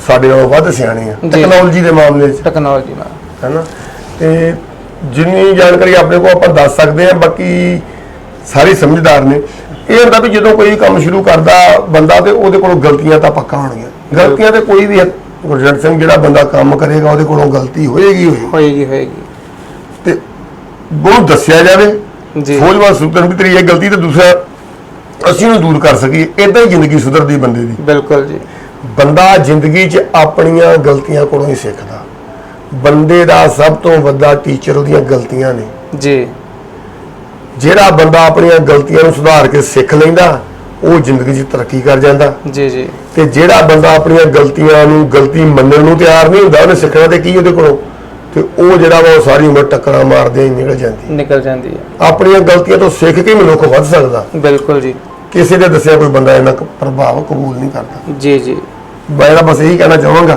ਸਾਡੇ ਨਾਲੋਂ ਵੱਧ ਸਿਆਣੇ ਆ। ਟੈਕਨੋਲੋਜੀ ਦੇ ਮਾਮਲੇ 'ਚ।
ਟੈਕਨੋਲੋਜੀ ਨਾਲ।
ਹੈਨਾ? ਤੇ ਜਿੰਨੀ ਜਾਣਕਾਰੀ ਆਪਣੇ ਕੋਲ ਆਪਾਂ ਦੱਸ ਸਕਦੇ ਆ ਬਾਕੀ ਸਾਰੇ ਸਮਝਦਾਰ ਨੇ। ਇਹ ਹੁੰਦਾ ਵੀ ਜਦੋਂ ਕੋਈ ਕੰਮ ਸ਼ੁਰੂ ਕਰਦਾ ਬੰਦਾ ਤੇ ਉਹਦੇ ਕੋਲੋਂ ਗਲਤੀਆਂ ਤਾਂ ਪੱਕਾ ਹੋਣਗੀਆਂ। ਗਲਤੀਆਂ ਤੇ ਕੋਈ ਵੀ। ਗੁਰਜੰਟ ਸਿੰਘ ਜਿਹੜਾ ਬੰਦਾ ਕੰਮ ਕਰੇਗਾ ਉਹਦੇ ਕੋਲੋਂ ਗਲਤੀ ਹੋਏਗੀ ਹੋਏਗੀ
ਹੋਏਗੀ ਹੋਏਗੀ।
ਤੇ ਉਹਨੂੰ ਦੱਸਿਆ ਜਾਵੇ
ਜੀ।
ਸੋਝਵਾਨ ਸੁਧਰਨ ਦੀ ਤੇਰੀ ਇਹ ਗਲਤੀ ਤੇ ਦੂਸਰਾ ਅਸੀਂ ਉਹਨੂੰ ਦੂਰ ਕਰ ਸਕੀਏ ਇਦਾਂ ਹੀ ਜ਼ਿੰਦਗੀ ਸੁਧਰਦੀ ਬੰਦੇ ਦੀ।
ਬਿਲਕੁਲ ਜੀ।
ਬੰਦਾ ਜ਼ਿੰਦਗੀ 'ਚ ਆਪਣੀਆਂ ਗਲਤੀਆਂ ਕੋਲੋਂ ਹੀ ਸਿੱਖਦਾ। ਬੰਦੇ ਦਾ ਸਭ ਤੋਂ ਵੱਡਾ ਟੀਚਰ ਉਹਦੀਆਂ ਗਲਤੀਆਂ ਨੇ।
ਜੀ।
ਜਿਹੜਾ ਬੰਦਾ ਆਪਣੀਆਂ ਗਲਤੀਆਂ ਨੂੰ ਸੁਧਾਰ ਕੇ ਸਿੱਖ ਲੈਂਦਾ ਉਹ ਜ਼ਿੰਦਗੀ 'ਚ ਤਰੱਕੀ ਕਰ ਜਾਂਦਾ।
ਜੀ ਜੀ।
ਤੇ ਜਿਹੜਾ ਬੰਦਾ ਆਪਣੀਆਂ ਗਲਤੀਆਂ ਨੂੰ ਗਲਤੀ ਮੰਨਣ ਨੂੰ ਤਿਆਰ ਨਹੀਂ ਹੁੰਦਾ ਉਹਨੇ ਸਿੱਖਣਾ ਤੇ ਕੀ ਉਹਦੇ ਕੋਲੋਂ? ਤੇ ਉਹ ਜਿਹੜਾ ਵਾ ਉਹ ਸਾਰੀ ਉਮਰ ਟੱਕਰਾਂ ਮਾਰਦੇ ਹੀ ਨਿਕਲ ਜਾਂਦੀ
ਨਿਕਲ ਜਾਂਦੀ ਹੈ।
ਆਪਣੀਆਂ ਗਲਤੀਆਂ ਤੋਂ ਸਿੱਖ ਕੇ ਮਨੁੱਖ ਵੱਧ ਸਕਦਾ।
ਬਿਲਕੁਲ ਜੀ।
ਕਿਸੇ ਦੇ ਦੱਸਿਆ ਕੋਈ ਬੰਦਾ ਇਹਨਾਂ ਪ੍ਰਭਾਵ ਕਬੂਲ ਨਹੀਂ ਕਰਦਾ।
ਜੀ ਜੀ।
ਮੈਂ ਤਾਂ ਬਸ ਇਹੀ ਕਹਿਣਾ ਚਾਹਾਂਗਾ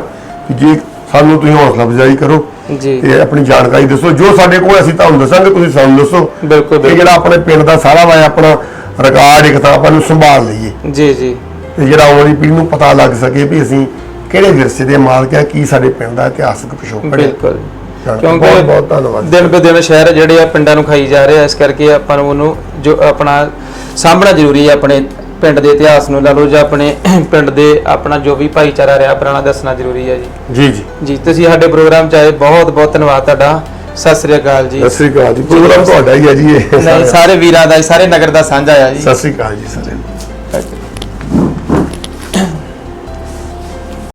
ਕਿ ਜੇ ਸਾਨੂੰ ਤੁਸੀਂ ਹੌਸਲਾ ਅਫਜ਼ਾਈ ਕਰੋ
ਜੀ।
ਤੇ ਆਪਣੀ ਜਾਣਕਾਰੀ ਦੱਸੋ। ਜੋ ਸਾਡੇ ਕੋਲ ਅਸੀਂ ਤੁਹਾਨੂੰ ਦੱਸਾਂਗੇ ਤੁਸੀਂ ਸਾਨੂੰ ਦੱਸੋ।
ਬਿਲਕੁਲ
ਇਹ
ਬਿਲਕੁਲ।
ਜਿਹੜਾ ਆਪਣੇ ਪਿੰਡ ਦਾ ਸਾਰਾ ਵਾ ਆਪਣਾ ਰਿਕਾਰਡ ਆਪਾਂ ਨੂੰ ਸੰਭਾਲ ਲਈਏ।
ਜੀ ਜੀ।
ਤੇ ਜਿਹੜਾ ਵਾਲੀ ਪੀੜ੍ਹੀ ਨੂੰ ਪਤਾ ਲੱਗ ਸਕੇ ਵੀ ਅਸੀਂ ਕਿਹੜੇ ਵਿਰਸੇ ਦੇ ਮਾਲਕ ਆ ਕੀ ਸਾਡੇ ਪਿੰਡ ਦਾ ਇਤਿਹਾਸਕ ਪਿਛੋਕੜ ਹੈ
ਬਿਲਕੁਲ।
ਕਿਉਂਕਿ ਬਹੁਤ ਬਹੁਤ ਧੰਨਵਾਦ।
ਦਿਨ ਬ ਦਿਨ ਸ਼ਹਿਰ ਜਿਹੜੇ ਆ ਪਿੰਡਾਂ ਨੂੰ ਖਾਈ ਜਾ ਰਹੇ ਆ ਇਸ ਕਰਕੇ ਆਪਾਂ ਨੂੰ ਉਹਨੂੰ ਜੋ ਆਪਣਾ ਸਾਂਭਣਾ ਜ਼ਰੂਰੀ ਹੈ ਆਪਣੇ ਪਿੰਡ ਦੇ ਇਤਿਹਾਸ ਨੂੰ ਲਾ ਲਓ ਜਾਂ ਆਪਣੇ ਪਿੰਡ ਦੇ ਆਪਣਾ ਜੋ ਵੀ ਭਾਈਚਾਰਾ ਰਿਹਾ ਪੁਰਾਣਾ ਦੱਸਣਾ ਜ਼ਰੂਰੀ ਹੈ ਜੀ।
ਜੀ ਜੀ।
ਜੀ ਤੁਸੀਂ ਸਾਡੇ ਪ੍ਰੋਗਰਾਮ ਚ ਆਏ ਬਹੁਤ ਬਹੁਤ ਧੰਨਵਾਦ ਤੁਹਾਡਾ। ਸਤਿ ਸ੍ਰੀ ਅਕਾਲ ਜੀ।
ਸਤਿ ਸ੍ਰੀ ਅਕਾਲ ਜੀ। ਪ੍ਰੋਗਰਾਮ ਤੁਹਾਡਾ ਹੀ ਹੈ ਜੀ ਇਹ।
ਨਹੀਂ ਸਾਰੇ ਵੀਰਾਂ ਦਾ ਸਾਰੇ ਨਗਰ ਦਾ ਸਾਂਝਾ ਆ ਜੀ।
ਸਤਿ ਸ੍ਰੀ ਅਕਾਲ ਜੀ ਸਾਰੇ.